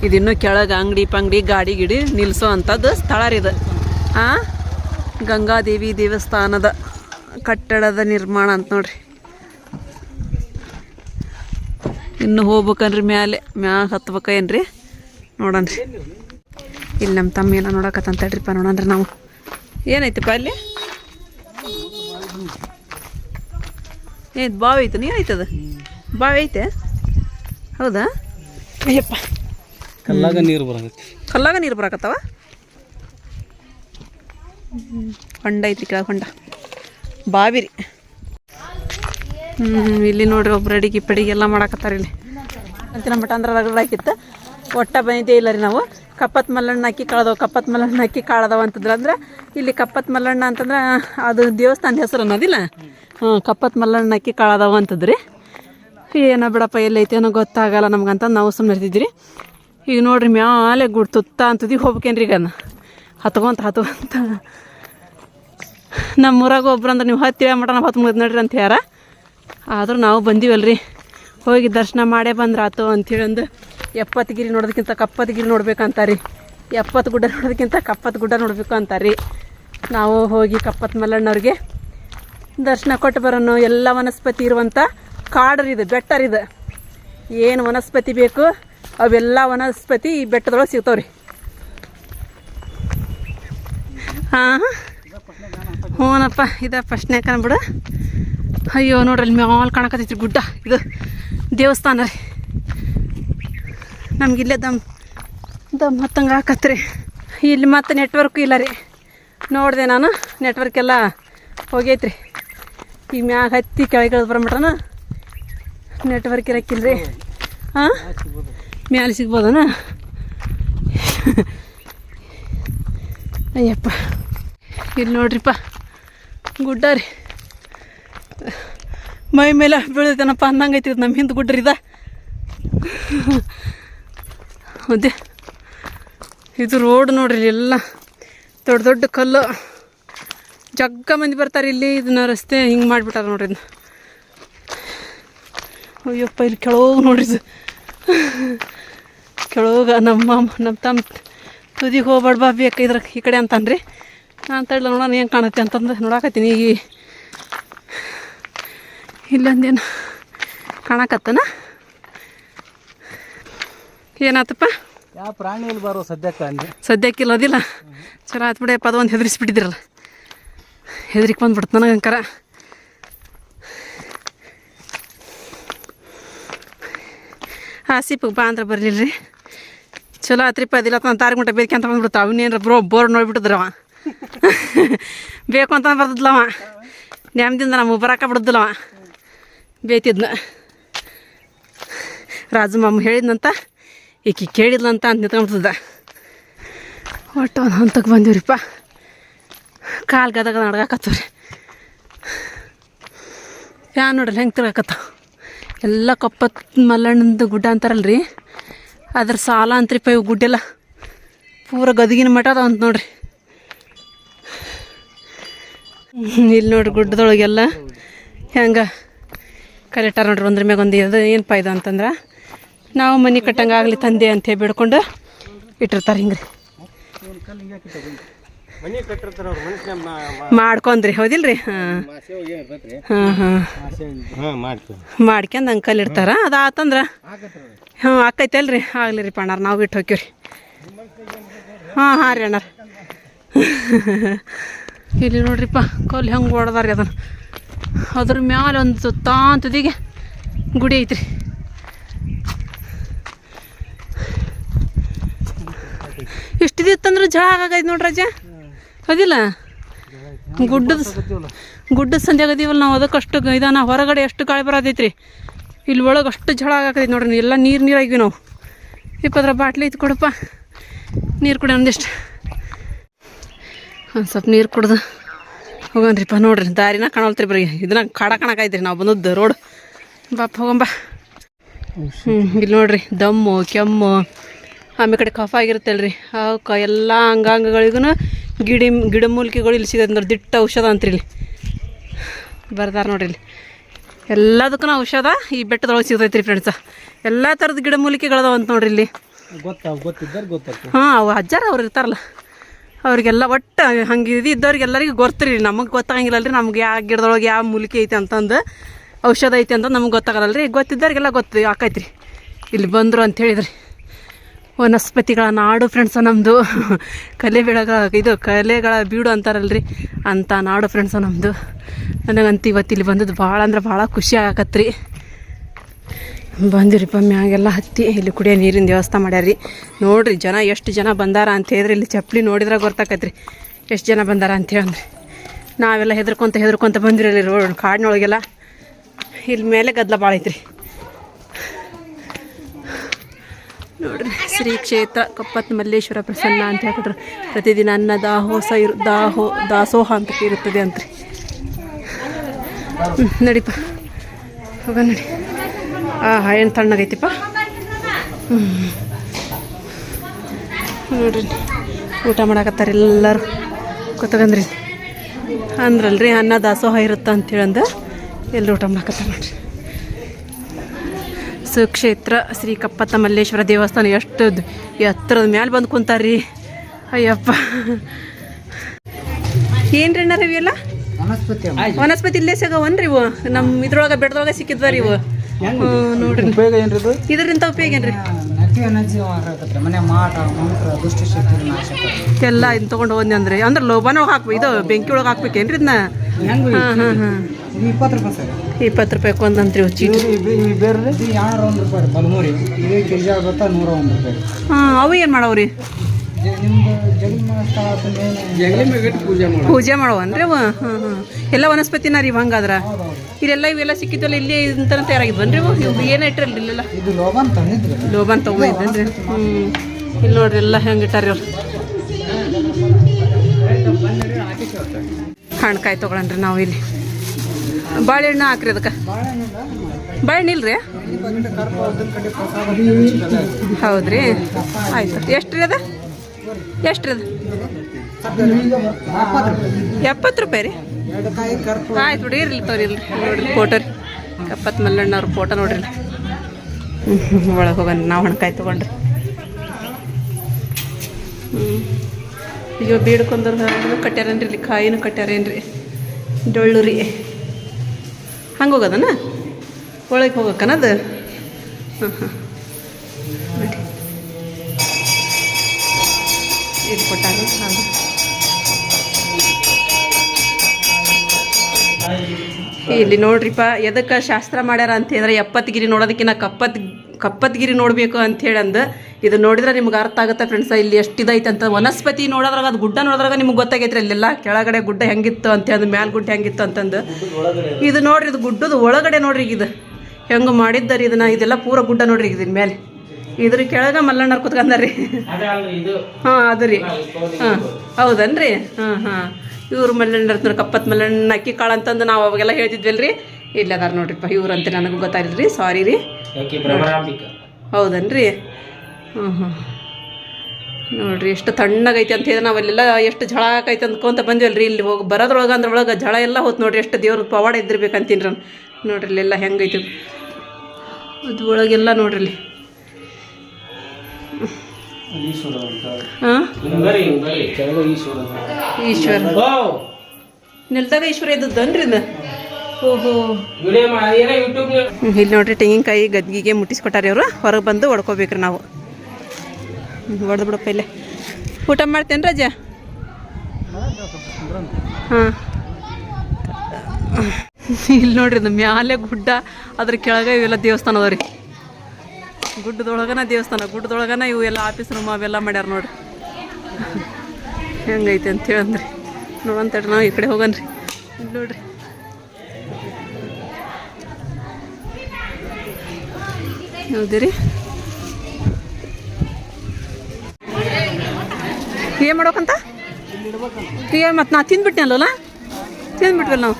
ಇದು ಇನ್ನೂ ಕೆಳಗೆ ಅಂಗಡಿ ಪಂಗಡಿ ಗಾಡಿ ಗಿಡಿ ನಿಲ್ಸೋ ಅಂಥದ್ದು ಸ್ಥಳ ರೀ ಇದು. ಆ? ಗಂಗಾದೇವಿ ದೇವಸ್ಥಾನದ ಕಟ್ಟಡದ ನಿರ್ಮಾಣ ಅಂತ ನೋಡ್ರಿ. ಇನ್ನು ಹೋಗ್ಬೇಕನ್ರಿ ಮ್ಯಾಲೆ ಮ್ಯಾಗ ಹತ್ಬೇಕೇನ್ರಿ? ನೋಡನ್ರಿ. ಇಲ್ಲಿ ನಮ್ಮ ತಮ್ಮ ಏನೋ ನೋಡಕತ್ತಂತ ಹೇಳ್ರಿಪ್ಪ ನೋಡನ್ರಿ ನಾವು. ಏನೈತಪ್ಪ ಅಲ್ಲಿ? ಏನ್ ಬಾವಿ ಐತೆ ನೀರು ಐತದ? ಬಾವಿ ಐತೆ? ಹೌದಾ? ಅಯ್ಯಪ್ಪ. ಕಲ್ಲಾಗ ನೀರು ಬರಕತ್ತೆ ಕಲ್ಲಾಗ ನೀರು ಬರಾಕತ್ತಾವ. ಹೊಂಡ ಐತಿ ಕೆಳಗೆ ಹೊಂಡ. ಬಾವಿ ರೀ ಇಲ್ಲಿ ನೋಡ್ರಿ ಒಬ್ರು ಅಡಿಗೆ ಪಡಿಗೆ ಎಲ್ಲ ಮಾಡಾಕತ್ತಾರ ಇಲ್ಲಿ. ಅಂತಿನ ಮಠ ಅಂದ್ರೆ ರಗಡ ಹಾಕಿತ್ತು. ಒಟ್ಟ ಬಂದಿದ್ದೇ ಇಲ್ಲ ರೀ ನಾವು. ಕಪ್ಪತ್ ಮಲ್ಲಣ್ಣ ಹಾಕಿ ಕಾಳದವು. ಕಪ್ಪತ್ ಮಲ್ಲಣ್ಣ ಹಾಕಿ ಕಾಳದವ ಅಂತಂದ್ರೆ ಅಂದ್ರೆ ಇಲ್ಲಿ ಕಪ್ಪತ್ ಮಲ್ಲಣ್ಣ ಅಂತಂದ್ರೆ ಅದು ದೇವಸ್ಥಾನದ ಹೆಸರು ಅನ್ನೋದಿಲ್ಲ. ಕಪ್ಪತ್ ಮಲ್ಲಣ್ಣ ಹಾಕಿ ಕಾಳದವ ಅಂತದ್ರಿ. ಏನೋ ಬಿಡಪ್ಪ ಎಲ್ಲೈತೆ ಏನೋ ಗೊತ್ತಾಗಲ್ಲ ನಮ್ಗಂತ ನಾವು ಸುಮ್ಮನೆ ಇರ್ತಿದ್ರಿ ಈಗ ನೋಡ್ರಿ ಮ್ಯಾಲೆ ಗುಡ್ ತುತ್ತ ಅಂತದಿ ಹೋಗ್ಬೇಕೇನ್ರಿ ಈಗ ಹತ್ಕೊಂತ ಹತ್ಕೊಂತ ನಮ್ಮ ಊರಾಗ ಒಬ್ರು ಅಂದ್ರೆ ನೀವು ಹತ್ತಿರ ಮಟ ನಾವು ಹತ್ತು ಮುಗಿದ್ ನೋಡ್ರಿ ಅಂತ ಹೇಳ್ಯಾರ. ಆದರೂ ನಾವು ಬಂದೀವಲ್ರಿ. ಹೋಗಿ ದರ್ಶನ ಮಾಡೇ ಬಂದ್ರೆ ಆತು ಅಂಥೇಳಿ ಅಂದು ಎಪ್ಪತ್ತು ಗಿರಿ ನೋಡೋದಕ್ಕಿಂತ ಕಪ್ಪತ್ತು ಗಿರಿ ನೋಡ್ಬೇಕಂತಾರಿ. ಎಪ್ಪತ್ತು ಗುಡ್ಡ ನೋಡೋದಕ್ಕಿಂತ ಕಪ್ಪತ್ತು ಗುಡ್ಡ ನೋಡಬೇಕು ಅಂತಾರಿ ನಾವು ಹೋಗಿ ಕಪ್ಪತ್ತು ಮಲ್ಲಣ್ಣವ್ರಿಗೆ ದರ್ಶನ ಕೊಟ್ಟು ಬರೋನು. ಎಲ್ಲ ವನಸ್ಪತಿ ಇರುವಂಥ ಇದು ಬೆಟ್ಟರಿದು. ಏನು ವನಸ್ಪತಿ ಬೇಕು? ಅವೆಲ್ಲ ವನಸ್ಪತಿ ಈ ಬೆಟ್ಟದೊಳಗೆ ಸಿಗ್ತಾವ್ರಿ. ಹಾಂ? ಹ್ಞೂನಪ್ಪ ಇದ ಫಸ್ಟ್ನೇ ಬಿಡು ಅಯ್ಯೋ, ನೋಡ್ರಿ, ಅಲ್ಲಿ ಮ್ಯಾಲ್ ಕಾಣಕತ್ತೈತ್ರಿ ಗುಡ್ಡ. ಇದು ದೇವಸ್ಥಾನ ರೀ. ನಮ್ಗೆ ಇಲ್ಲೇ ದಮ್ ದಮ್ ಹತ್ತಂಗೆ ಹಾಕತ್ರಿ ಇಲ್ಲಿ ಮತ್ತೆ ನೆಟ್ವರ್ಕು ಇಲ್ಲ ರೀ. ನೋಡಿದೆ ನಾನು ನೆಟ್ವರ್ಕ್ ಎಲ್ಲ ಹೋಗೈತ್ರಿ. ಈಗ ಮ್ಯಾಗ ಹತ್ತಿ ಕೆಳಗೆ ಬರ್ಬಿಟ್ರನ ನೆಟ್ವರ್ಕ್ ಇರಕ್ಕಿಲ್ಲ ರೀ ಹಾಂ? ಮ್ಯಾಲೆ ಸಿಗ್ಬೋದನ? ಅಯ್ಯಪ್ಪ. ಇಲ್ಲಿ ನೋಡ್ರಿಪ್ಪ. ಗುಡ್ಡ ರೀ ಮೈ ಮೇಲೆ ಬೀಳ್ತೇನಪ್ಪ ಅನ್ನಂಗೆ ಐತಿ ನಮ್ಮ ಹಿಂದೆ ಗುಡ್ಡ ರೀ ಇದ ಹೌದೇ ಇದು ರೋಡ್ ನೋಡ್ರಿ ಎಲ್ಲ. ದೊಡ್ಡ ದೊಡ್ಡ ಕಲ್ಲು. ಜಗ್ಗ ಮಂದಿ ಬರ್ತಾರೆ ಇಲ್ಲಿ ಇದನ್ನ ರಸ್ತೆ ಹಿಂಗೆ ಮಾಡಿಬಿಟ್ಟಾರ ನೋಡ್ರಿ ಇದನ್ನ ಅಯ್ಯಪ್ಪ, ಇಲ್ಲಿ ಕೆಳಗೆ ನೋಡ್ರಿ ಇದು. ಕೆಳಗೆ ನಮ್ಮ ಮಾಮ, ನಮ್ಮ ತಮ್ಮ. ತುದಿಗೆ ಹೋಗ್ಬೇಡ ಬಾ ಬೇಕು ಇದ್ರ ಈ ಕಡೆ ಅಂತಾನ್ರಿ ನಾನು ತಳ್ಳ ನೋಡೋಣ ಏನು ಕಾಣುತ್ತೆ ಅಂತಂದು ನೋಡಾಕತ್ತೀನಿ. ಈಗ ಇಲ್ಲೊಂದೇನು ಕಾಣಕತ್ತನ? ಏನಾತಪ್ಪ? ಯಾವ ಪ್ರಾಣಿ ಇಲ್ಲಿ ಬರೋ ಸದ್ಯಕ್ಕೆ ಅಂದ್ರೆ ಸದ್ಯಕ್ಕೆ ಇಲ್ಲೋದಿಲ್ಲ ಚಲೋ ಆಯ್ತು ಬಿಡಿ ಪದ ಒಂದು ಹೆದರಿಸ್ಬಿಟ್ಟಿದ್ರಲ್ಲ. ಹೆದರಿಕೆ ಬಂದ್ಬಿಡ್ತು ನನಗೆ ಅಂಕರ. ಆಸಿಪಿಗೆ ಬಾ ಅಂದ್ರೆ ಬರಲಿಲ್ಲ ರೀ ಚಲೋ ಆತ್ರಿಪ್ಪ ಅದಿಲ್ಲ ನಾನು ತಾರಿಗೆ ಮಟ್ಟ ಬೇಕೆ ಅಂತ ಬಂದ್ಬಿಡ್ತಾವ ಅವನೇನ್ರ ಬ್ರೋ, ಬೋರ್ ನೋಡ್ಬಿಟ್ಟಿದ್ರವ <laughs> ಬೇಕು ಅಂತ ಬರ್ದಿದ್ಲವ ನೆಮ್ಮದಿಂದ ನಮ್ಮ ಬರಾಕ ಬಿಡದ್ಲವ ಬೇತಿದ್ನ. ರಾಜು ಮಾಮ ಹೇಳಿದ್ನಂತ, ಈಕಿ ಕೇಳಿದ್ಲಂತ ಅಂತ ನಿಂತ್ಕೊಂಡ್ಬಿಡ್ತದ. ಒಟ್ಟು ಒಂದು ಹಂತಕ್ಕೆ ಬಂದಿವ್ರಿಪ್ಪ ಕಾಲು ಗದಗ ನಡ್ಗಾಕತ್ತವ್ರಿ. ಫ್ಯಾನ್ ನೋಡ್ರಿ ಹೆಂಗೆ ತಿರ್ಗಾಕತ್ತಾವ. ಎಲ್ಲ ಕೊಪ್ಪತ್ತು ಮಲ್ಲಣ್ಣಂದು ಗುಡ್ಡ ಅಂತಾರಲ್ರಿ. ಅದ್ರ ಸಾಲ ಅಂತ್ರಿಪ್ಪ ಇವು ಗುಡ್ಡೆಲ್ಲ. ಪೂರ ಗದಗಿನ ಮಠ ಅದಾವ ಅಂತ ನೋಡ್ರಿ. ಇಲ್ಲಿ ನೋಡ್ರಿ ಗುಡ್ಡದೊಳಗೆಲ್ಲ ಹೆಂಗೆ ಕಲೆಕ್ಟರ್ ನೋಡ್ರಿ ಒಂದ್ರ ಮ್ಯಾಗ ಒಂದು ಇದು ಏನಪ್ಪ ಇದು ಅಂತಂದ್ರೆ ನಾವು ಮನೆ ಕಟ್ಟಂಗೆ ಆಗಲಿ ತಂದೆ ಅಂತ ಬಿಡ್ಕೊಂಡು ಇಟ್ಟಿರ್ತಾರೆ ಹಿಂಗೆ ಮಾಡ್ಕೊಂಡ್ರಿ ಹೌದಿಲ್ರಿ? ಹಾಂ. ಹಾಂ ಹಾಂ. ಹಾಂ ಅಂಕಲ್ ಇರ್ತಾರ ಅದು ಆತಂದ್ರೆ? ಹ್ಞೂ ಆಕೈತಲ್ರಿ ಆಗಲಿ ರೀ ಪಣ್ಣಾರ ನಾವು ಬಿಟ್ಟು ಹೋಕ್ಯವ್ರಿ ಹಾಂ ಹಾಂ ರೀ ಅಣ್ಣಾರ. ಇಲ್ಲಿ ನೋಡ್ರಿಪ್ಪ ಕಲ್ಲು ಹೆಂಗೆ ಓಡದಾರಿ ಅದನ್ನು. ಅದ್ರ ಮ್ಯಾಲ ಒಂದು ತಾಂತದಿಗೆ ಗುಡಿ ಐತ್ರಿ. ಇಷ್ಟಿದಿತ್ತಂದ್ರೆ ಜಳ ಆಗಾಗೈತೆ ನೋಡ್ರಿ ರಜ ಹೌದಿಲ್ಲ? ಗುಡ್ಡದ ಗುಡ್ಡದ ಸಂಜೆ ಆಗದೀವಲ್ಲ ನಾವು ಅದಕ್ಕೆ ಅಷ್ಟು ಇದಾನ ಹೊರಗಡೆ ಎಷ್ಟು ಗಾಳಿ ಬರೋದೈತ್ರಿ ಇಲ್ಲಿ ಒಳಗೆ ಅಷ್ಟು ಜಳ ಆಗಾಕೈತಿ ನೋಡ್ರಿ, ಎಲ್ಲ ನೀರು ನೀರಾಗಿವಿ ನಾವು. ಇಪ್ಪತ್ತರ ಬಾಟ್ಲಿ ಇತ್ತು ಕೊಡಪ್ಪ. ನೀರು ಕುಡಿ ಒಂದಿಷ್ಟು. ಒಂದು ಸ್ವಲ್ಪ ನೀರು ಕುಡ್ದು ಹೋಗನ್ರಿಪ್ಪ ನೋಡ್ರಿ, ದಾರಿನ ಕಾಣಲ್ತ್ರಿ ಬರೀ. ಇದನ್ನ ಕಾಡ ಕಾಣಕೈತ್ರಿ ನಾವು ಬಂದದ್ದು ರೋಡ್. ಬಾಪ್ ಹೋಗಂಬ. ಹ್ಞೂ ಇಲ್ಲಿ ನೋಡ್ರಿ, ದಮ್ಮು, ಕೆಮ್ಮು. ಆಮೇಲೆ ಕಡೆ ಕಫ ಆಗಿರುತ್ತಲ್ರಿ. ಅವಕ್ಕೆ ಎಲ್ಲ ಅಂಗಾಂಗಗಳಿಗೂ ಗಿಡ ಗಿಡಮೂಲಿಕೆಗಳು ಇಲ್ಲಿ ಸಿಗೋದು ನೋಡಿ ದಿಟ್ಟ ಔಷಧ ಅಂತ್ರಿ ಇಲ್ಲಿ. ಬರ್ದಾರ ನೋಡ್ರಿ ಇಲ್ಲಿ. ಎಲ್ಲದಕ್ಕೂ ಔಷಧ ಈ ಬೆಟ್ಟದೊಳಗೆ ಸಿಗ್ತೈತ್ರಿ ಫ್ರೆಂಡ್ಸ ಎಲ್ಲ ಥರದ ಗಿಡಮೂಲಿಕೆಗಳದಾವ ಅಂತ ನೋಡ್ರಿ ಇಲ್ಲಿ. ಹಾಂ ಅವು ಅಜ್ಜಾರ ಅವ್ರು ಇರ್ತಾರಲ್ಲ. ಅವ್ರಿಗೆಲ್ಲ ಒಟ್ಟು ಹಂಗೆ ಇದು ಇದ್ದವ್ರಿಗೆ ಎಲ್ಲರಿಗೂ ಗೊತ್ತ್ರಿ ನಮಗೆ ಗೊತ್ತಾಗಂಗಿಲ್ಲ ರೀ ನಮ್ಗೆ ಯಾವ ಗಿಡದೊಳಗೆ ಯಾವ ಮೂಲಿಕೆ ಐತೆ ಅಂತಂದು ಔಷಧ ಐತೆ ಅಂತ ನಮ್ಗೆ ಗೊತ್ತಾಗಲ್ಲ ರೀ ಗೊತ್ತಿದ್ದವ್ರಿಗೆಲ್ಲ ಗೊತ್ತು ಆಕೈತ್ರಿ ಇಲ್ಲಿ ಬಂದರು ಅಂತ ಹೇಳಿದ್ರಿ. ವನಸ್ಪತಿಗಳ ನಾಡು ಫ್ರೆಂಡ್ಸ್ ನಮ್ಮದು ಕಲೆ ಬೆಳಗ ಇದು ಕಲೆಗಳ ಬೀಡು ಅಂತಾರಲ್ರಿ. ಅಂತ ನಾಡು ಫ್ರೆಂಡ್ಸು ನಮ್ಮದು ನನಗಂತೂ ಇವತ್ತು ಇಲ್ಲಿ ಬಂದದ್ದು ಭಾಳ ಅಂದ್ರೆ ಭಾಳ ಖುಷಿ ಆಗಕತ್ರಿ. ಬಂದಿರಿಪ್ಪ ಮ್ಯಾಗೆಲ್ಲ ಹತ್ತಿ, ಇಲ್ಲಿ ಕುಡಿಯೋ ನೀರಿನ ವ್ಯವಸ್ಥೆ ಮಾಡ್ಯಾರಿ ನೋಡ್ರಿ, ಜನ ಎಷ್ಟು ಜನ ಬಂದಾರ ಅಂತ ಹೇಳಿದ್ರೆ ಇಲ್ಲಿ ಚಪ್ಪಲಿ ನೋಡಿದ್ರೆ ಗೊತ್ತಾಕತ್ರಿ. ಎಷ್ಟು ಜನ ಬಂದಾರ ಅಂತ ಹೇಳಂದ್ರಿ ನಾವೆಲ್ಲ ಹೆದರ್ಕೊಂತ ಹೆದರ್ಕೊಂತ ಬಂದಿರಲಿ ರೋಡ್ ಕಾಡಿನೊಳಗೆಲ್ಲ. ಇಲ್ಲಿ ಮೇಲೆ ಗದ್ದಲ ಭಾಳ ಐತ್ರಿ. ನೋಡ್ರಿ ಶ್ರೀ ಕ್ಷೇತ್ರ ಕಪ್ಪತ್ ಮಲ್ಲೇಶ್ವರ ಪ್ರಸನ್ನ ಅಂತ ಹೇಳ್ಬಿಟ್ರೆ ಪ್ರತಿದಿನ ಅನ್ನ ದಾಹೋಸ ಇರು ದಾಹೋ ದಾಸೋಹ ಅಂತ ಇರುತ್ತದೆ ಅಂತ್ರಿ. ನಡಿಪ ಹೋಗ ನಡಿ. ಆ, ಏನು ತಣ್ಣಗೈತಿಪ್ಪ? ನೋಡ್ರಿ. ಊಟ ಮಾಡಕತ್ತಾರೆ ಎಲ್ಲರೂ. ಕೂತ್ಕೊಂಡ್ರಿ ಅಂದ್ರಲ್ರಿ, ಅನ್ನ ದಾಸೋಹ ಇರುತ್ತೆ ಅಂತೇಳಂದು ಎಲ್ಲರೂ ಊಟ ಮಾಡಕತ್ತಾರ ನೋಡ್ರಿ. ಸುಕ್ಷೇತ್ರ ಶ್ರೀ ಕಪ್ಪತ್ತ ಮಲ್ಲೇಶ್ವರ ದೇವಸ್ಥಾನ. ಎಷ್ಟು ಎತ್ತರದ ಮ್ಯಾಲೆ ಬಂದು ಕುಂತಾರ್ರಿ. ಅಯ್ಯಪ್ಪ. ಏನ್ರಿ ಅಣ್ಣ ರವಿ ಎಲ್ಲ ವನಸ್ಪತಿ ಇಲ್ಲೇ ಸಿಗವನ್ರಿ ಇವು? ನಮ್ಮ ಇದ್ರೊಳಗೆ ಬೆಡ್ದೊಳಗೆ ಸಿಕ್ಕಿದ್ವ ರೀ ಇವು ನೋಡ್ರಿ. ಉಪಯೋಗ ಏನ್ರಿ ಇದರಿಂದ ಉಪಯೋಗ ಏನ್ರಿ? ಎಲ್ಲ ಇನ್ ತೊಗೊಂಡು ಹೋದ್ನಿ ಅಂದ್ರೆ. ಅಂದ್ರೆ ಲೋಬಾನ ಹಾಕ್ಬೇಕು. ಇದು ಬೆಂಕಿ ಒಳಗೆ ಹಾಕ್ಬೇಕೇನ್ರಿ ಇದನ್ನ ಹ್ಮ್ ಹಾಂ ಹಾಂ ಹಾಂ. ಇಪ್ಪತ್ತು ರೂಪಾಯಿ ಸರ್. ಇಪ್ಪತ್ತು ರೂಪಾಯಿ ಒಂದಂತ್ರಿ ಚೀಟಿ ಬೇರೆ ಎರಡು ಒಂದು ರೂಪಾಯಿ ರೀ? ಬಲಮೂರಿ ಇದು ಕೆ ಜಿ ಆಗುತ್ತೆ ನೂರ ಒಂದು ರೂಪಾಯಿ ಹಾಂ ಅವು ಏನು ಮಾಡವ್ರಿ? ನಿಮ್ದು ಪೂಜೆ ಮಾಡಿ ಪೂಜೆ ಮಾಡವನ್ರಿ ಅವ? ಹಾಂ ಹಾಂ. ಎಲ್ಲ ವನಸ್ಪತಿನ ರೀ ಹಂಗಾದ್ರ. ಇಲ್ಲೆಲ್ಲ ಇವೆಲ್ಲ ಸಿಕ್ಕಿದ್ವಲ್ಲ ಇಲ್ಲಿ ಇಂತ ತಯಾರಾಗಿದ್ವನ್ರಿ ಇವು ಇವು ಏನು ಇಟ್ರಲ್ಲ ಇಲ್ಲೆಲ್ಲ? ಇದು ಲೋಬನ್ ತಂದಿದ್ರಿ. ಲೋಬಾನ್ ತಗೊಂಡಿದ್ದೇನ್ರಿ ಹ್ಞೂ ಇಲ್ಲಿ ನೋಡ್ರಿ ಎಲ್ಲ ಹೆಂಗೆ ಇಟ್ಟಾರಿ ಅವ್ರು. ಹಣ್ಕಾಯಿ ತಗೊಳನ್ರಿ ನಾವು ಇಲ್ಲಿ. ಬಾಳೆಹಣ್ಣು ಹಾಕ್ರಿ ಅದಕ್ಕೆ. ಬಾಳೆಹಣ್ಣು ಇಲ್ರಿ ಹೌದ್ರಿ. ಆಯ್ತು. ಎಷ್ಟು ರೀ ಅದ? ಎಷ್ಟು ರೀ ಅದು? ಎಪ್ಪತ್ತು ರೂಪಾಯಿ ರೀ. ಆಯ್ತು ಬಿಡಿ, ಇರ್ಲಿ ತೋರಿ ಇಲ್ರಿ ನೋಡ್ರಿ ಫೋಟೋ ರೀ. ಕಪ್ಪತ್ತು ಮಲ್ಲಣ್ಣ ಅವ್ರ ಫೋಟೋ ನೋಡ್ರಿ ಒಳಗೆ ಹೋಗೋಣ. ನಾವು ಹಣ್ಕಾಯಿ ತೊಗೊಂಡ್ರಿ. ಹ್ಞೂ ಈಗ ಬೀಡ್ಕೊಂಡ್ರ ಕಟ್ಯಾರೇನ್ರಿ ಇಲ್ಲಿ? ಕಾಯಿನೂ ಕಟ್ಯಾರೇನ್ರಿ? ಡೊಳ್ಳು ರೀ ಹಂಗೆ ಹೋಗೋದನ ಒಳಗೆ ಹೋಗಕ್ಕನದು ಹಾಂ ಹಾಂ. ಇದು ಕೊಟ್ಟಾಗ ಇಲ್ಲಿ ನೋಡ್ರಿಪ್ಪ ಎದಕ್ಕೆ ಶಾಸ್ತ್ರ ಮಾಡ್ಯಾರ ಅಂತ ಹೇಳಿದ್ರೆ ಎಪ್ಪತ್ಗಿರಿ ನೋಡೋದಕ್ಕಿಂತ ಕಪ್ಪತ್ ಕಪ್ಪತ್ಗಿರಿ ನೋಡಬೇಕು ಅಂತ ಅಂದ ಇದು ನೋಡಿದ್ರೆ ನಿಮ್ಗೆ ಅರ್ಥ ಆಗುತ್ತೆ ಫ್ರೆಂಡ್ಸ್ ಇಲ್ಲಿ ಎಷ್ಟು ಇದೈತೆ ಅಂತ. ವನಸ್ಪತಿ ನೋಡೋದ್ರಾಗ ಅದು ಗುಡ್ಡ ನೋಡೋದ್ರಾಗ ನಿಮ್ಗೆ ಗೊತ್ತಾಗೈತ್ರಿ ಅಲ್ಲೆಲ್ಲ ಕೆಳಗಡೆ ಗುಡ್ಡ ಹೆಂಗಿತ್ತು ಅಂತ ಹೇಳಿ ಮ್ಯಾಲ ಗುಡ್ಡ ಹೆಂಗಿತ್ತು ಅಂತಂದು. ಇದು ನೋಡ್ರಿ ಇದು ಗುಡ್ಡದ ಒಳಗಡೆ ನೋಡ್ರಿ ಈಗ ಇದು. ಹೆಂಗೆ ಮಾಡಿದ್ದಾರೆ ಇದನ್ನ ಇದೆಲ್ಲ ಪೂರ ಗುಡ್ಡ ನೋಡ್ರಿ ಈಗ ಇದ್ರ ಮೇಲೆ ಇದ್ರ ಕೆಳಗ ಮಲ್ಲಣ್ಣರ್ ಕುತ್ಕೊಂಡಾರ್ರಿ. ಹಾಂ ಅದು ರೀ. ಹಾಂ ಹೌದನ್ರಿ? ಹಾಂ ಹಾಂ. ಇವ್ರು ಮಲ್ಲಣ್ಣ ಕಪ್ಪತ್ ಮಲ್ಲಣ್ಣ ಅಕ್ಕಿ ಕಾಳು ಅಂತಂದು ನಾವು ಅವಾಗೆಲ್ಲ ರೀ ಇಲ್ಲ ಅದಾರ ನೋಡ್ರಿಪ್ಪ ಇವ್ರು ಅಂತ ನನಗೆ ರೀ. ಸಾರಿ ರೀ ಹೌದನ್ರಿ? ಹ್ಞೂ ಹ್ಞೂ ನೋಡ್ರಿ ಎಷ್ಟು ತಣ್ಣಗೈತಿ ಅಂತ ಹೇಳಿ ನಾವಲ್ಲೆಲ್ಲ ಎಷ್ಟು ಝಳ ಆಕೈತೆ ಅಂದ್ಕೊಂತ ಬಂದ್ವಲ್ರಿ ಇಲ್ಲಿ ಹೋಗಿ ಬರೋದ್ರೊಳಗೆ ಅಂದ್ರೊಳಗೆ ಝಳ ಎಲ್ಲ ಹೋತ್ ನೋಡ್ರಿ ಎಷ್ಟು ದೇವ್ರ ಪವಾಡ ಇದ್ದಿರ್ಬೇಕಂತೀನಿ ನಾನು ನೋಡ್ರಿ ಇಲ್ಲೆಲ್ಲ ಹೆಂಗೈತಿ. ಅದು ಒಳಗೆಲ್ಲ ನೋಡ್ರಿ ಈಶ್ವರ ನೆಲದಾಗ ಈಶ್ವರ ಇದ್ದದ್ದನ್ರಿ ಓಹೋ. ಇಲ್ಲಿ ನೋಡ್ರಿ ತೆಂಗಿನಕಾಯಿ ಗದ್ಗಿಗೆ ಮುಟ್ಟಿಸ್ಕೊಟ್ಟಾರಿ ಅವರು. ಹೊರಗೆ ಬಂದು ಹೊಡ್ಕೋಬೇಕ್ರಿ ನಾವು. ಹೊಡೆದು ಬಿಡಪ್ಪ ಇಲ್ಲೇ. ಊಟ ಮಾಡ್ತೇನೆ ರಜ? ಹಾಂ. ಇಲ್ಲಿ ನೋಡ್ರಿ ಇದು ಮ್ಯಾಲೆ ಗುಡ್ಡ ಅದ್ರ ಕೆಳಗೆ ಇವೆಲ್ಲ ದೇವಸ್ಥಾನ ಅದಾವ ರೀ ಗುಡ್ಡದೊಳಗನ ದೇವಸ್ಥಾನ, ಗುಡ್ಡದೊಳಗನ ಇವು ಎಲ್ಲ ಆಫೀಸ್ ರೂಮ್ ಅವೆಲ್ಲ ಮಾಡ್ಯಾರ ನೋಡ್ರಿ. ಹೆಂಗೈತೆ ಅಂತ ಹೇಳಂದ್ರಿ. ನೋಡಂತಡ್ರಿ ನಾವು ಈ ಕಡೆ ಹೋಗನ್ರಿ. ನೋಡ್ರಿ. ಹೌದಿರಿ? ಏನು ಮಾಡೋಕಂತ ಏನು ಮತ್ತು ನಾ ತಿಂದ್ಬಿಟ್ನಲ್ಲ ತಿಂದ್ಬಿಟ್ವಲ್ಲ ನಾವು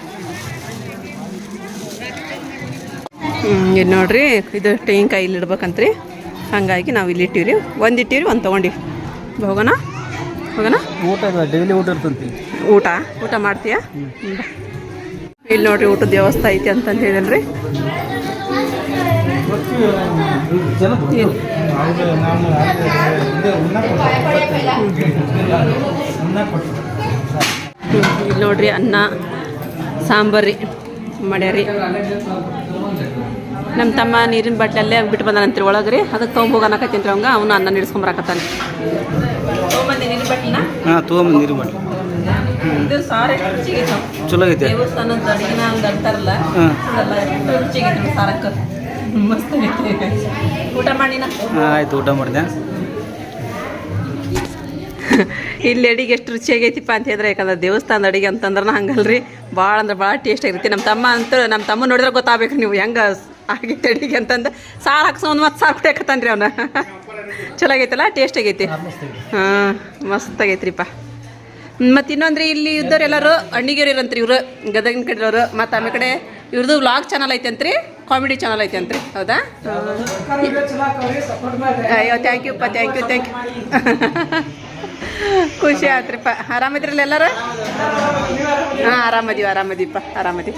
ಹ್ಞೂ ಇದು ನೋಡ್ರಿ ಇದು ತೆಂಗಿನಕಾಯಿ ಇಲ್ಲಿ ಇಡ್ಬೇಕಂತ್ರಿ. ಹಾಗಾಗಿ ನಾವು ಇಲ್ಲಿ ಇಟ್ಟಿವ್ರಿ. ಒಂದು ಇಟ್ಟಿವ್ರಿ ಒಂದು ತೊಗೊಂಡಿವಿ. ಹೋಗೋಣ? ಹೋಗೋಣ? ಊಟ ಡೈಲಿ ಊಟ ಇರ್ತಂತ. ಊಟ? ಊಟ ಮಾಡ್ತೀಯಾ? ಇಲ್ಲಿ ನೋಡ್ರಿ ಊಟದ ವ್ಯವಸ್ಥೆ ಐತಿ ಅಂತಂದು ಹೇಳಿದ್ರಿ ಇಲ್ಲಿ ನೋಡ್ರಿ ಅನ್ನ ಸಾಂಬಾರಿ ಮಾಡ್ಯಾರಿ. ನಮ್ಮ ತಮ್ಮ ನೀರಿನ ಬಾಟ್ಲಲ್ಲೇ ಬಿಟ್ಟು ಬಂದಾನಂತ್ರಿ ಒಳಗ್ರಿ. ಅದಕ್ಕೆ ತೊಗೊಂಬೋಗಿ ಅನ್ನಕತ್ತೀನಿ ಅವಂಗ. ಅವನು ಅನ್ನ ನಿಡ್ಸ್ಕೊಂಬರಕತ್ತಾನೆ. ತೊಗೊಂಬಂದಿ ನೀರಿನ ಬಾಟ್ಲಿನ? ಹಾಂ ತೊಗೊಂಬಂದು ನೀರು ಮಾಡಿ ಇದು ಸಾರು ಎಷ್ಟು ರುಚಿಗೈತೆ ಚಲೋ ಐತೆ ದೇವಸ್ಥಾನದ ಅಡಿಗೆನ ಹಂಗೆ ಅಂತಾರಲ್ಲ? ಅದೆಲ್ಲ ಎಷ್ಟು ಸಾರಕ್ಕೆ? ಮಸ್ತ್ ಆಗೈತೆ. ಊಟ ಮಾಡಿನ? ಆಯ್ತು ಊಟ ಮಾಡಿದೆ. ಇಲ್ಲಿ ಅಡಿಗೆ ಎಷ್ಟು ರುಚಿಯಾಗೈತಿಪ್ಪ ಅಂತ ಹೇಳಿದ್ರೆ ಯಾಕಂದ್ರೆ ದೇವಸ್ಥಾನದ ಅಡಿಗೆ ಅಂತಂದ್ರೆ ಹಂಗಲ್ರಿ. ಭಾಳ ಅಂದ್ರೆ ಭಾಳ ಟೇಸ್ಟ್ ಆಗಿರುತ್ತೆ ನಮ್ಮ ತಮ್ಮ ಅಂತ ನಮ್ಮ ತಮ್ಮ ನೋಡಿದ್ರೆ ಗೊತ್ತಾಗಬೇಕು ನೀವು ಹೆಂಗೆ ಆಗೈತೆ ತಡಿಗೆ ಅಂತಂದು. ಸಾರು ಹಾಕ್ಸೋನ್ ಮತ್ತೆ ಸಾರು ಕುಡಿಯಕತ್ತಾನ ರೀ ಅವನ. ಚಲೋ ಆಗೈತಲ್ಲ ಟೇಸ್ಟ್ ಆಗೈತಿ. ಹಾಂ ಮಸ್ತ್ ಆಗೈತ್ರಿಪ್ಪ ಮತ್ತೆ ಇನ್ನೊಂದ್ರಿ, ಇಲ್ಲಿ ಇದ್ದವ್ರು ಎಲ್ಲರೂ ಅಣ್ಣಿಗೇರಿ ಇರಂತ್ರಿ ಇವರು, ಗದಗಿನ ಕಡೆಯವರು ಮತ್ತು ಆಮೇಲೆ ಕಡೆ ಇವ್ರದ್ದು ವ್ಲಾಗ್ ಚಾನಲ್ ಐತೆ ಅಂತ್ರಿ ಕಾಮಿಡಿ ಚಾನಲ್ ಅಂತ್ರಿ ಹೌದಾ ಅಯ್ಯೋ ಥ್ಯಾಂಕ್ ಯೂಪ್ಪ ಥ್ಯಾಂಕ್ ಯು ಥ್ಯಾಂಕ್ ಯು ಖುಷಿ ಆಯ್ತ್ರಿಪ್ಪ ಆರಾಮಿದ್ರಲ್ಲ ಎಲ್ಲರೂ? ಹಾಂ, ಆರಾಮದೀವಿ ಆರಾಮದೀಪ ಆರಾಮದಿ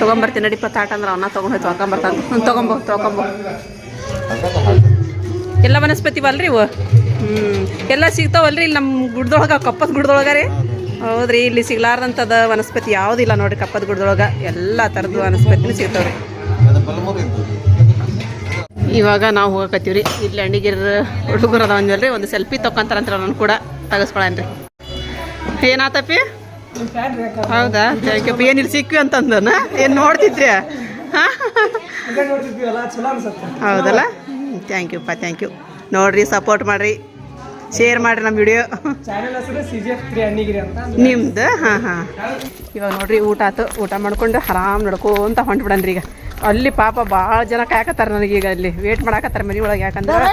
ತೊಗೊಂಬರ್ತೀನಿ ನಡಿ ತಾಟ ಅಂದ್ರೆ ಅವನ್ನ ತೊಗೊಂಡು ಹೋಯ್ತು ತೊಗೊಂಬರ್ತಾನೆ ಹ್ಞೂ ತೊಗೊಂಬೋ ತೊಗೊಂಬೋ. ಎಲ್ಲ ವನಸ್ಪತಿ ಅಲ್ರಿ ಇವು? ಹ್ಞೂ ಎಲ್ಲ ಸಿಗ್ತಾವಲ್ರಿ ಇಲ್ಲಿ ನಮ್ಮ ಗುಡ್ದೊಳಗೆ ಕಪ್ಪದ ಗುಡ್ದೊಳಗೆ ರೀ. ಹೌದ್ರಿ, ಇಲ್ಲಿ ಸಿಗ್ಲಾರ್ದಂಥದ ವನಸ್ಪತಿ ಯಾವುದಿಲ್ಲ ನೋಡ್ರಿ ಕಪ್ಪದ ಗುಡ್ದೊಳಗೆ. ಎಲ್ಲ ಥರದ್ದು ವನಸ್ಪತಿನೂ ಸಿಗ್ತಾವ್ರಿ. ಇವಾಗ ನಾವು ಹೋಗಕತ್ತೀವ್ರಿ. ಇಲ್ಲಿ ಅಣ್ಣಿಗಿರ ಹುಡುಗರು ಅದಾವಲ್ರಿ ಒಂದು ಸೆಲ್ಫಿ ತೊಗೊಂತಾರಂತ್ರ ನಾನು ಕೂಡ. ತೆಗೆಸ್ಕೊಳನ್ರಿ. ಏನಾತಪ್ಪಿ? ಹೌದಾ? ಯು ಏನು ಇಲ್ಲಿ ಸಿಕ್ವಿ ಅಂತಂದನ? ಏನು ನೋಡ್ತಿದ್ರಿ? ಹೌದಲ್ಲ? ಥ್ಯಾಂಕ್ ಯುಪ್ಪ ಥ್ಯಾಂಕ್ ಯು ನೋಡ್ರಿ ಸಪೋರ್ಟ್ ಮಾಡಿರಿ. ಶೇರ್ ಮಾಡಿರಿ ನಮ್ಮ ವಿಡಿಯೋ ನಿಮ್ದು? ಹಾಂ ಹಾಂ. ಇವಾಗ ನೋಡ್ರಿ, ಊಟ ಆತು. ಊಟ ಮಾಡ್ಕೊಂಡು ಆರಾಮ್ ನಡ್ಕೊಂತ ಹೊಂಟ್ಬಿಡನ್ರಿ ಈಗ. ಅಲ್ಲಿ ಪಾಪ ಭಾಳ ಜನ ಕಾಯಕತ್ತಾರ ಈಗ ಅಲ್ಲಿ. ವೇಟ್ ಮಾಡಾಕತ್ತಾರ ಮನೆ ಒಳಗೆ ಯಾಕಂದ್ರೆ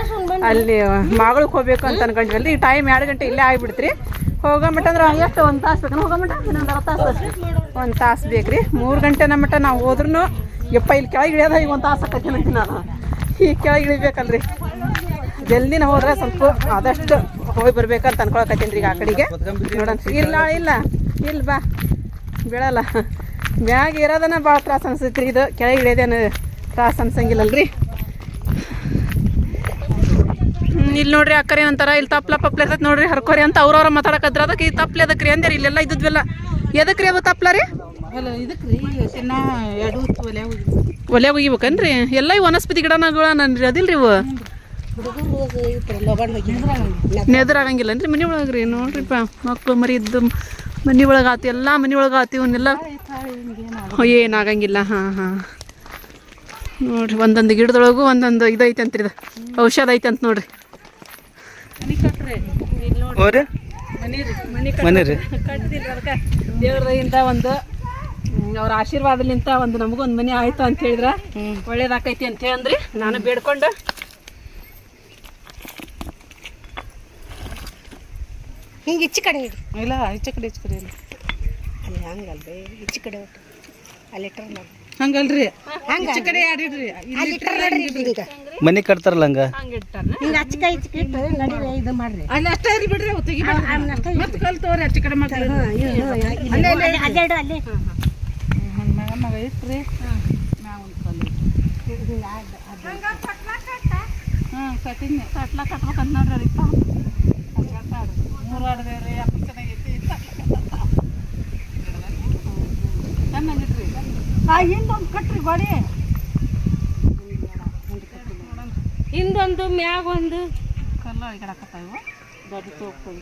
ಅಲ್ಲಿ ಮಗಳಿಗೆ ಹೋಗ್ಬೇಕು ಅಂತ ಅನ್ಕೊಂಡ್ವಿ. ಈ ಟೈಮ್ ಎರಡು ಗಂಟೆ ಇಲ್ಲೇ ಆಗಿಬಿಡ್ತ್ರಿ. ಹೋಗಮಟ ಅಂದ್ರೆ ಎಷ್ಟು ಒಂದು ತಾಸು ಬೇಕು. ಹೋಗಮಟ ಇನ್ನೊಂದು ಅರ್ಧ ತಾಸು ಒಂದು ತಾಸು ಬೇಕ್ರಿ. ಮೂರು ಗಂಟೆ ನಮ್ಮಟ ನಾವು ಹೋದ್ರೂ ಯಪ್ಪ ಇಲ್ಲಿ ಕೆಳಗೆ ಇಳಿಯೋದ ಈಗ ಒಂದು ತಾಸು ಹಾಕಿ ನಾನು. ಈಗ ಕೆಳಗೆ ಇಳಿಬೇಕಲ್ರಿ. ಜಲ್ದಿನ ಹೋದ್ರೆ ಸ್ವಲ್ಪ ಆದಷ್ಟು ಹೋಗಿ ಬರ್ಬೇಕಂತ ಅನ್ಕೊಳಕತ್ತೀನಿ ಈಗ ಆ ಕಡೆಗೆ. ನೋಡೋಣ. ಇಲ್ಲ ಇಲ್ಲ. ಇಲ್ಲ ಬಾ. ಬೀಳಲ್ಲ. ಮ್ಯಾಗ ಇರೋದನ್ನ ಭಾಳ ತ್ರಾಸ ಅನ್ಸೈತ್ರಿ. ಇದು ಕೆಳಗೆ ಇಳಿಯೋದೇನು ತ್ರಾಸ ಅನ್ಸಂಗಿಲ್ಲಲ್ರಿ. ಇಲ್ಲಿ ನೋಡ್ರಿ ಅಕ್ಕರಿ ಅಂತಾರ ಇಲ್ಲಿ ತಪ್ಲ ಪಪ್ಲ ಇರ್ತೈತೆ ನೋಡ್ರಿ ಹರ್ಕೋರಿ ಅಂತ ಅವ್ರವ್ರ ಮಾತಾಡಕದ್ರ ಅದಕ್ಕೆ ಈ ತಪ್ಲೆ ಅದಕ್ಕೆ ರೀ ಅಂದ್ರೆ ಇಲ್ಲೆಲ್ಲ ಇದ್ದಿದ್ವಲ್ಲ. ಎದಕ್ಕೆ ರೀ? ತಪ್ಪಲ ತಪ್ಲ ರೀ ಒಲೆ ಹೋಗಿಬೇಕನ್ರಿ ಎಲ್ಲ ಈ ವನಸ್ಪತಿ ಗಿಡನಗಳ ನನ್ರಿ ಅದಿಲ್ರಿ ಇವು? ನೆದರಾಗಂಗಿಲ್ಲನ್ರಿ ಮನೆ ಒಳಗೆ ರೀ ನೋಡ್ರಿಪ್ಪ. ಮಕ್ಕಳು ಮರಿ ಇದ್ದು ಮನೆ ಒಳಗೆ ಆತು ಎಲ್ಲ ಮನೆ ಒಳಗೆ ಆತು ಇವನ್ನೆಲ್ಲ ಏನಾಗಂಗಿಲ್ಲ. ಹಾಂ ಹಾಂ. ನೋಡ್ರಿ ಒಂದೊಂದು ಗಿಡದೊಳಗು ಒಂದೊಂದು ಇದೈತೆ ಅಂತ್ರಿ ಇದು. ಔಷಧ ಐತೆ ಅಂತ ನೋಡ್ರಿ. ಮನೆ ರೀ. ದೇವ್ರದಿಂದ ಒಂದು ಅವ್ರ ಆಶೀರ್ವಾದಲಿಂತ ಒಂದು ನಮಗೊಂದು ಮನೆ ಆಯ್ತು ಅಂತ ಹೇಳಿದ್ರ ಒಳ್ಳೇದಾಕೈತಿ ಅಂತ ಹೇಳಂದ್ರಿ. ನಾನು ಬೇಡ್ಕೊಂಡು. ಹಿಂಗೆ ಇಚ್ಚಿ ಕಡೆ ಇಲ್ಲ ಈಚೆ ಕಡೆ ಈಚೆ ಕಡೆ ಇಲ್ಲ ಹಂಗಲ್ರಿ. ಈಚೆ ಕಡೆ ಒಟ್ಟು. ಅಲ್ಲಿ ಹಂಗಲ್ರಿ. ಹಂಗೆ ಕಡೆ ಆಡಿಡ್ರಿ. ಅಲ್ಲಿ ಇಟ್ಟರೆ ನೋಡ್ರಿ ಹಿಂಗೆ ಮನೆ ಕಟ್ತಾರಲ್ಲ ಹಂಗ? ಹಂಗೆ ಇಟ್ಟು ನಡೀರಿ ಇದು ಮಾಡ್ರಿ. ಅಲ್ಲಿ ಅಷ್ಟೇ ಇರಿ ಬಿಡ್ರಿ ಅವು ತೆಗಿ ಮತ್ತೆ ಕಲ್ ತೋರಿ ಕಡೆ ಮಕ್ಳು. ಅಲ್ಲೇ ಅಲ್ಲೇ ಇಡು ಅಲ್ಲೇ ಮಗ ಇಟ್ರಿ. ಹಾಂ ಕಟ್ಟಿನಿ ಕಟ್ಲ ಕಟ್ಬೇಕಂತ ನೋಡ್ರಿ ಅದಕ್ಕೆ. ಮೂರು ಆಡ್ದೇವ್ರಿ ಅಪ್ಪ ಚೆನ್ನಾಗೈತಿ ಚೆನ್ನಾಗಿಟ್ರಿ ಹಿಂದೊಂದು ಕಟ್ರಿ ಗೋಡಿ. ಹಿಂದೊಂದು ಮ್ಯಾಗ ಒಂದು ಕಲ್ಲು ಇಡಕತ್ತಾವ ದೊಡ್ಡ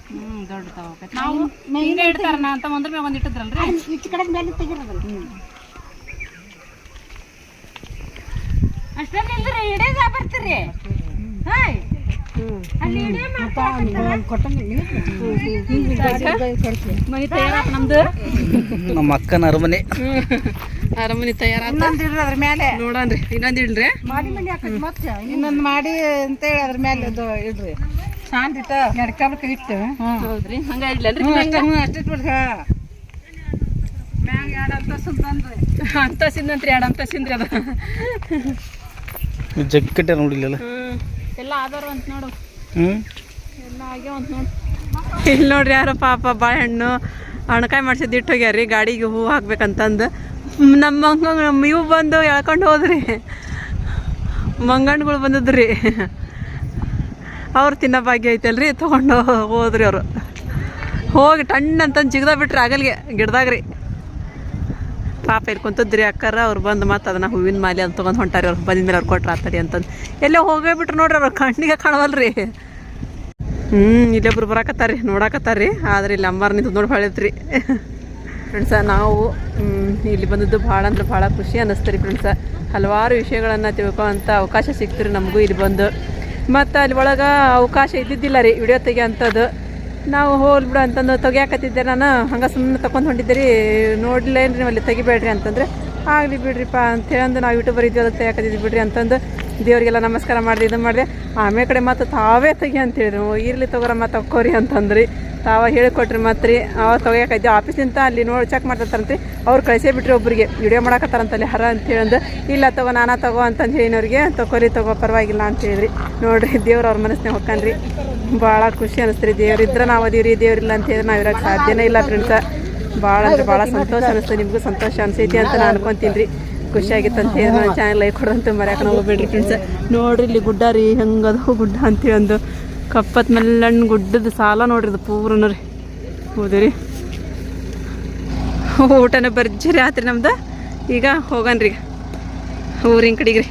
ಹ್ಞೂ ದೊಡ್ಡ ತಗೋಬೇಕು ನಾವು ಹಿಂಗೆ ಇಡ್ತಾರ ನಾ ಅಂತ ಒಂದ್ರ ಮ್ಯಾಗ ಒಂದು ಇಟ್ಟಿದ್ರಲ್ರಿ ಈಚೆ ಕಡೆ ಮೇಲೆ ತೆಗಿರೋದಲ್ಲ ಅಷ್ಟೇ ನಿಲ್ದ್ರಿ ಇಡೇದ ಬರ್ತೀರಿ. ಹಾಯ್. ನಮ್ಮ ಅಕ್ಕನ ಅರಮನೆ. ಅರಮನೆ ತಯಾರ ಅದ್ರ ಮೇಲೆ ನೋಡನ್ರಿ. ಇನ್ನೊಂದು ಇಡ್ರಿ. ಇನ್ನೊಂದು ಮಾಡಿ ಅಂತೇಳಿ ಅದ್ರ ಮೇಲೆ ಅದು ಇಡ್ರಿ. ಶಾಂತಿ ಎಡ್ಕಾಲಕ್ಕೆ ಇಟ್ಟು ಹೌದ್ರಿ. ಹಂಗ ಇಡ್ಲನ್ರಿ ಅಷ್ಟೇ ಬಿಡ್ರಿ ಮ್ಯಾಗ ಎರಡು ಅಂತಸಿಂದಂತ್ರಿ ಎರಡು ಅಂತಸಿಂದ್ರಿ ಅದ. ಜಗ್ಗಟ್ಟೆ ನೋಡಿಲ್ಲ ಎಲ್ಲ ಅಂತ ನೋಡು. ಹ್ಞೂ ಎಲ್ಲ ಆಗ್ಯಾವ ಅಂತ ನೋಡು. ಇಲ್ಲಿ ನೋಡ್ರಿ ಯಾರೋ ಪಾಪ ಬಾಳೆಹಣ್ಣು ಹಣಕಾಯಿ ಮಾಡ್ಸಿದ್ದು ಇಟ್ಟು ಹೋಗ್ಯಾರಿ ಗಾಡಿಗೆ ಹೂ ಹಾಕ್ಬೇಕಂತಂದು. ನಮ್ಮ ಮಂಗ ನಮ್ಮ ಇವು ಬಂದು ಎಳ್ಕೊಂಡು ಹೋದ್ರಿ. ಮಂಗಣ್ಗಳು ಬಂದದ್ರಿ. ಅವ್ರು ತಿನ್ನೋ ಭಾಗ್ಯ ಐತಲ್ರಿ ತೊಗೊಂಡು ಹೋದ್ರಿ ಅವರು. ಹೋಗಿ ಟಣ್ಣ ಜಿಗ್ದಾಗ ಜಿಗ್ದ ಬಿಟ್ರಿ ಆಗಲ್ಗೆ ಗಿಡದಾಗ್ರಿ. ರೀ ಪಾಪ ಇಲ್ಲಿ ಕುಂತದ್ರಿ ಅಕ್ಕಾರ ಅವ್ರು ಬಂದು ಮತ್ತೆ ಅದನ್ನ ಹೂವಿನ ಮಾಲೆ ಅಂತ ತೊಗೊಂಡು ಹೊಂಟಾರಿ, ಅವ್ರು ಬಂದ ಮೇಲೆ ಅವ್ರು ಕೊಟ್ರ ಆತಡಿ ಅಂತಂದು. ಎಲ್ಲೋ ಹೋಗೇ ಬಿಟ್ರು ನೋಡ್ರಿ ಅವ್ರು ಕಣ್ಣಿಗೆ ಕಾಣವಲ್ರಿ. ಹ್ಞೂ ಇಲ್ಲೊಬ್ರು ಬರಾಕತ್ತಾರ್ರಿ, ನೋಡಾಕತ್ತಾರ್ರಿ, ಆದ್ರೆ ಇಲ್ಲಿ ಅಂಬಾರ್ ನಿಂತು ನೋಡಿ ಹೊಳೆತ್ರಿ ಫ್ರೆಂಡ್ಸ, ನಾವು ಇಲ್ಲಿ ಬಂದದ್ದು ಭಾಳ ಅಂದ್ರೆ ಭಾಳ ಖುಷಿ ಅನ್ನಿಸ್ತು ರೀ ಫ್ರೆಂಡ್ಸ. ಹಲವಾರು ವಿಷಯಗಳನ್ನು ತಿಳ್ಕೊಂತ ಅವಕಾಶ ಸಿಕ್ತು ರೀ ನಮಗೂ ಇಲ್ಲಿ ಬಂದು. ಮತ್ತು ಅಲ್ಲಿ ಒಳಗೆ ಅವಕಾಶ ಇದ್ದಿದ್ದಿಲ್ಲ ರೀ, ವಿಡಿಯೋ ತೆಗಿಯೋಂಥದ್ದು ನಾವು ಹೋಲ್ ಬಿಡು ಅಂತಂದು ತೆಗಿಯಾಕತ್ತಿದ್ದೆ ನಾನು. ಹಂಗೆ ಸುಮ್ಮನೆ ತಕೊಂಡು ಹೊಂಟಿದ್ದೆ ರೀ ನೋಡ್ಲೇನು ರೀ ಅಲ್ಲಿ ತೆಗಿಬೇಡ್ರಿ ಅಂತಂದ್ರೆ. ಆಗಲಿ ಬಿಡ್ರಿಪ್ಪ ಅಂತೇಳಂದು ನಾವು ಯೂಟ್ಯೂಬರ್ ಇದ್ದೀವಿ ಅದಕ್ಕೆ ತೆಗಿಯಾಕತ್ತಿದ್ವಿ ಬಿಡ್ರಿ ಅಂತಂದು. ದೇವರಿಗೆಲ್ಲ ನಮಸ್ಕಾರ ಮಾಡಿದೆ ಇದು ಮಾಡಿದೆ. ಆಮೇಲೆ ಕಡೆ ಮತ್ತು ತಾವೇ ತೆಗಿ ಅಂತ ಹೇಳಿದ್ರು. ಇರ್ಲಿ ತಗೋರ ಮತ್ತು ತಕ್ಕೋರಿ ಅಂತಂದ್ರಿ. ತಾವ ಹೇಳಿಕೊಟ್ರಿ ಮತ್ತೆ ರೀ ಅವ ತೆಗಿಯಾಕೈತಿ ಆಫೀಸಿಂದ ಅಲ್ಲಿ ನೋಡಿ ಚೆಕ್ ಮಾಡ್ತಾರಂತೆ. ಅವ್ರು ಕಳಿಸೇ ಬಿಟ್ರಿ ಒಬ್ಬರಿಗೆ ವಿಡಿಯೋ ಮಾಡಾಕತ್ತಾರಂತಲ್ಲಿ ಹರ ಅಂತ ಹೇಳಂದು. ಇಲ್ಲ ತಗೋ, ನಾನು ತಗೋ ಅಂತಂದು ಹೇಳಿನವ್ರಿಗೆ ತಗೋರಿ ತಗೋ, ಪರವಾಗಿಲ್ಲ ಅಂತ ಹೇಳಿದ್ರಿ. ನೋಡ್ರಿ, ದೇವ್ರು ಅವ್ರ ಮನಸ್ಸಿನ ಹೊಕ್ಕನ್ರಿ. ಭಾಳ ಖುಷಿ ಅನಿಸ್ತ್ರಿ ದೇವ್ರು ಇದ್ರೆ ನಾವು ಅದೀವ್ರಿ ದೇವ್ರಿಲ್ಲ ಅಂತ ಹೇಳಿದ್ರೆ ನಾವು ಇರೋಕ್ಕೆ ಸಾಧ್ಯನೇ ಇಲ್ಲ ಫ್ರೆಂಡ್ಸ ಭಾಳ ಅಂದ್ರೆ ಭಾಳ ಸಂತೋಷ ಅನಿಸ್ತು ನಿಮಗೂ ಸಂತೋಷ ಅನಿಸೈತಿ ಅಂತ ನಾನು ಅನ್ಕೊಂತೀನಿ ರೀ. ಖುಷಿಯಾಗಿತ್ತು ಅಂತ ಹೇಳಿ ಚಾನಲ್ ಲೈಕ್ ಕೊಡಂತ ಮರ್ಯಾಕ ನಾವು ಹೋಗ್ಬೇಡ್ರಿ ಫ್ರೆಂಡ್ಸ್ ನೋಡ್ರಿ ಇಲ್ಲಿ ಗುಡ್ಡ ರೀ ಹೆಂಗದು ಗುಡ್ಡ ಅಂತೇಳಿ ಒಂದು ಕಪ್ಪತ್ ಮೆಲ್ಲಣ್ಣ ಗುಡ್ಡದ ಸಾಲ ನೋಡ್ರಿ ಇದು ಪೂರ್ಣ ರೀ ಹೌದು ರೀ ಊಟನ ಭರ್ಜರಿ ಆತ್ರಿ ನಮ್ದು. ಈಗ ಹೋಗನ್ರಿ. ಈಗ ಊರಿನ ಕಡೆಗೆ ರೀ.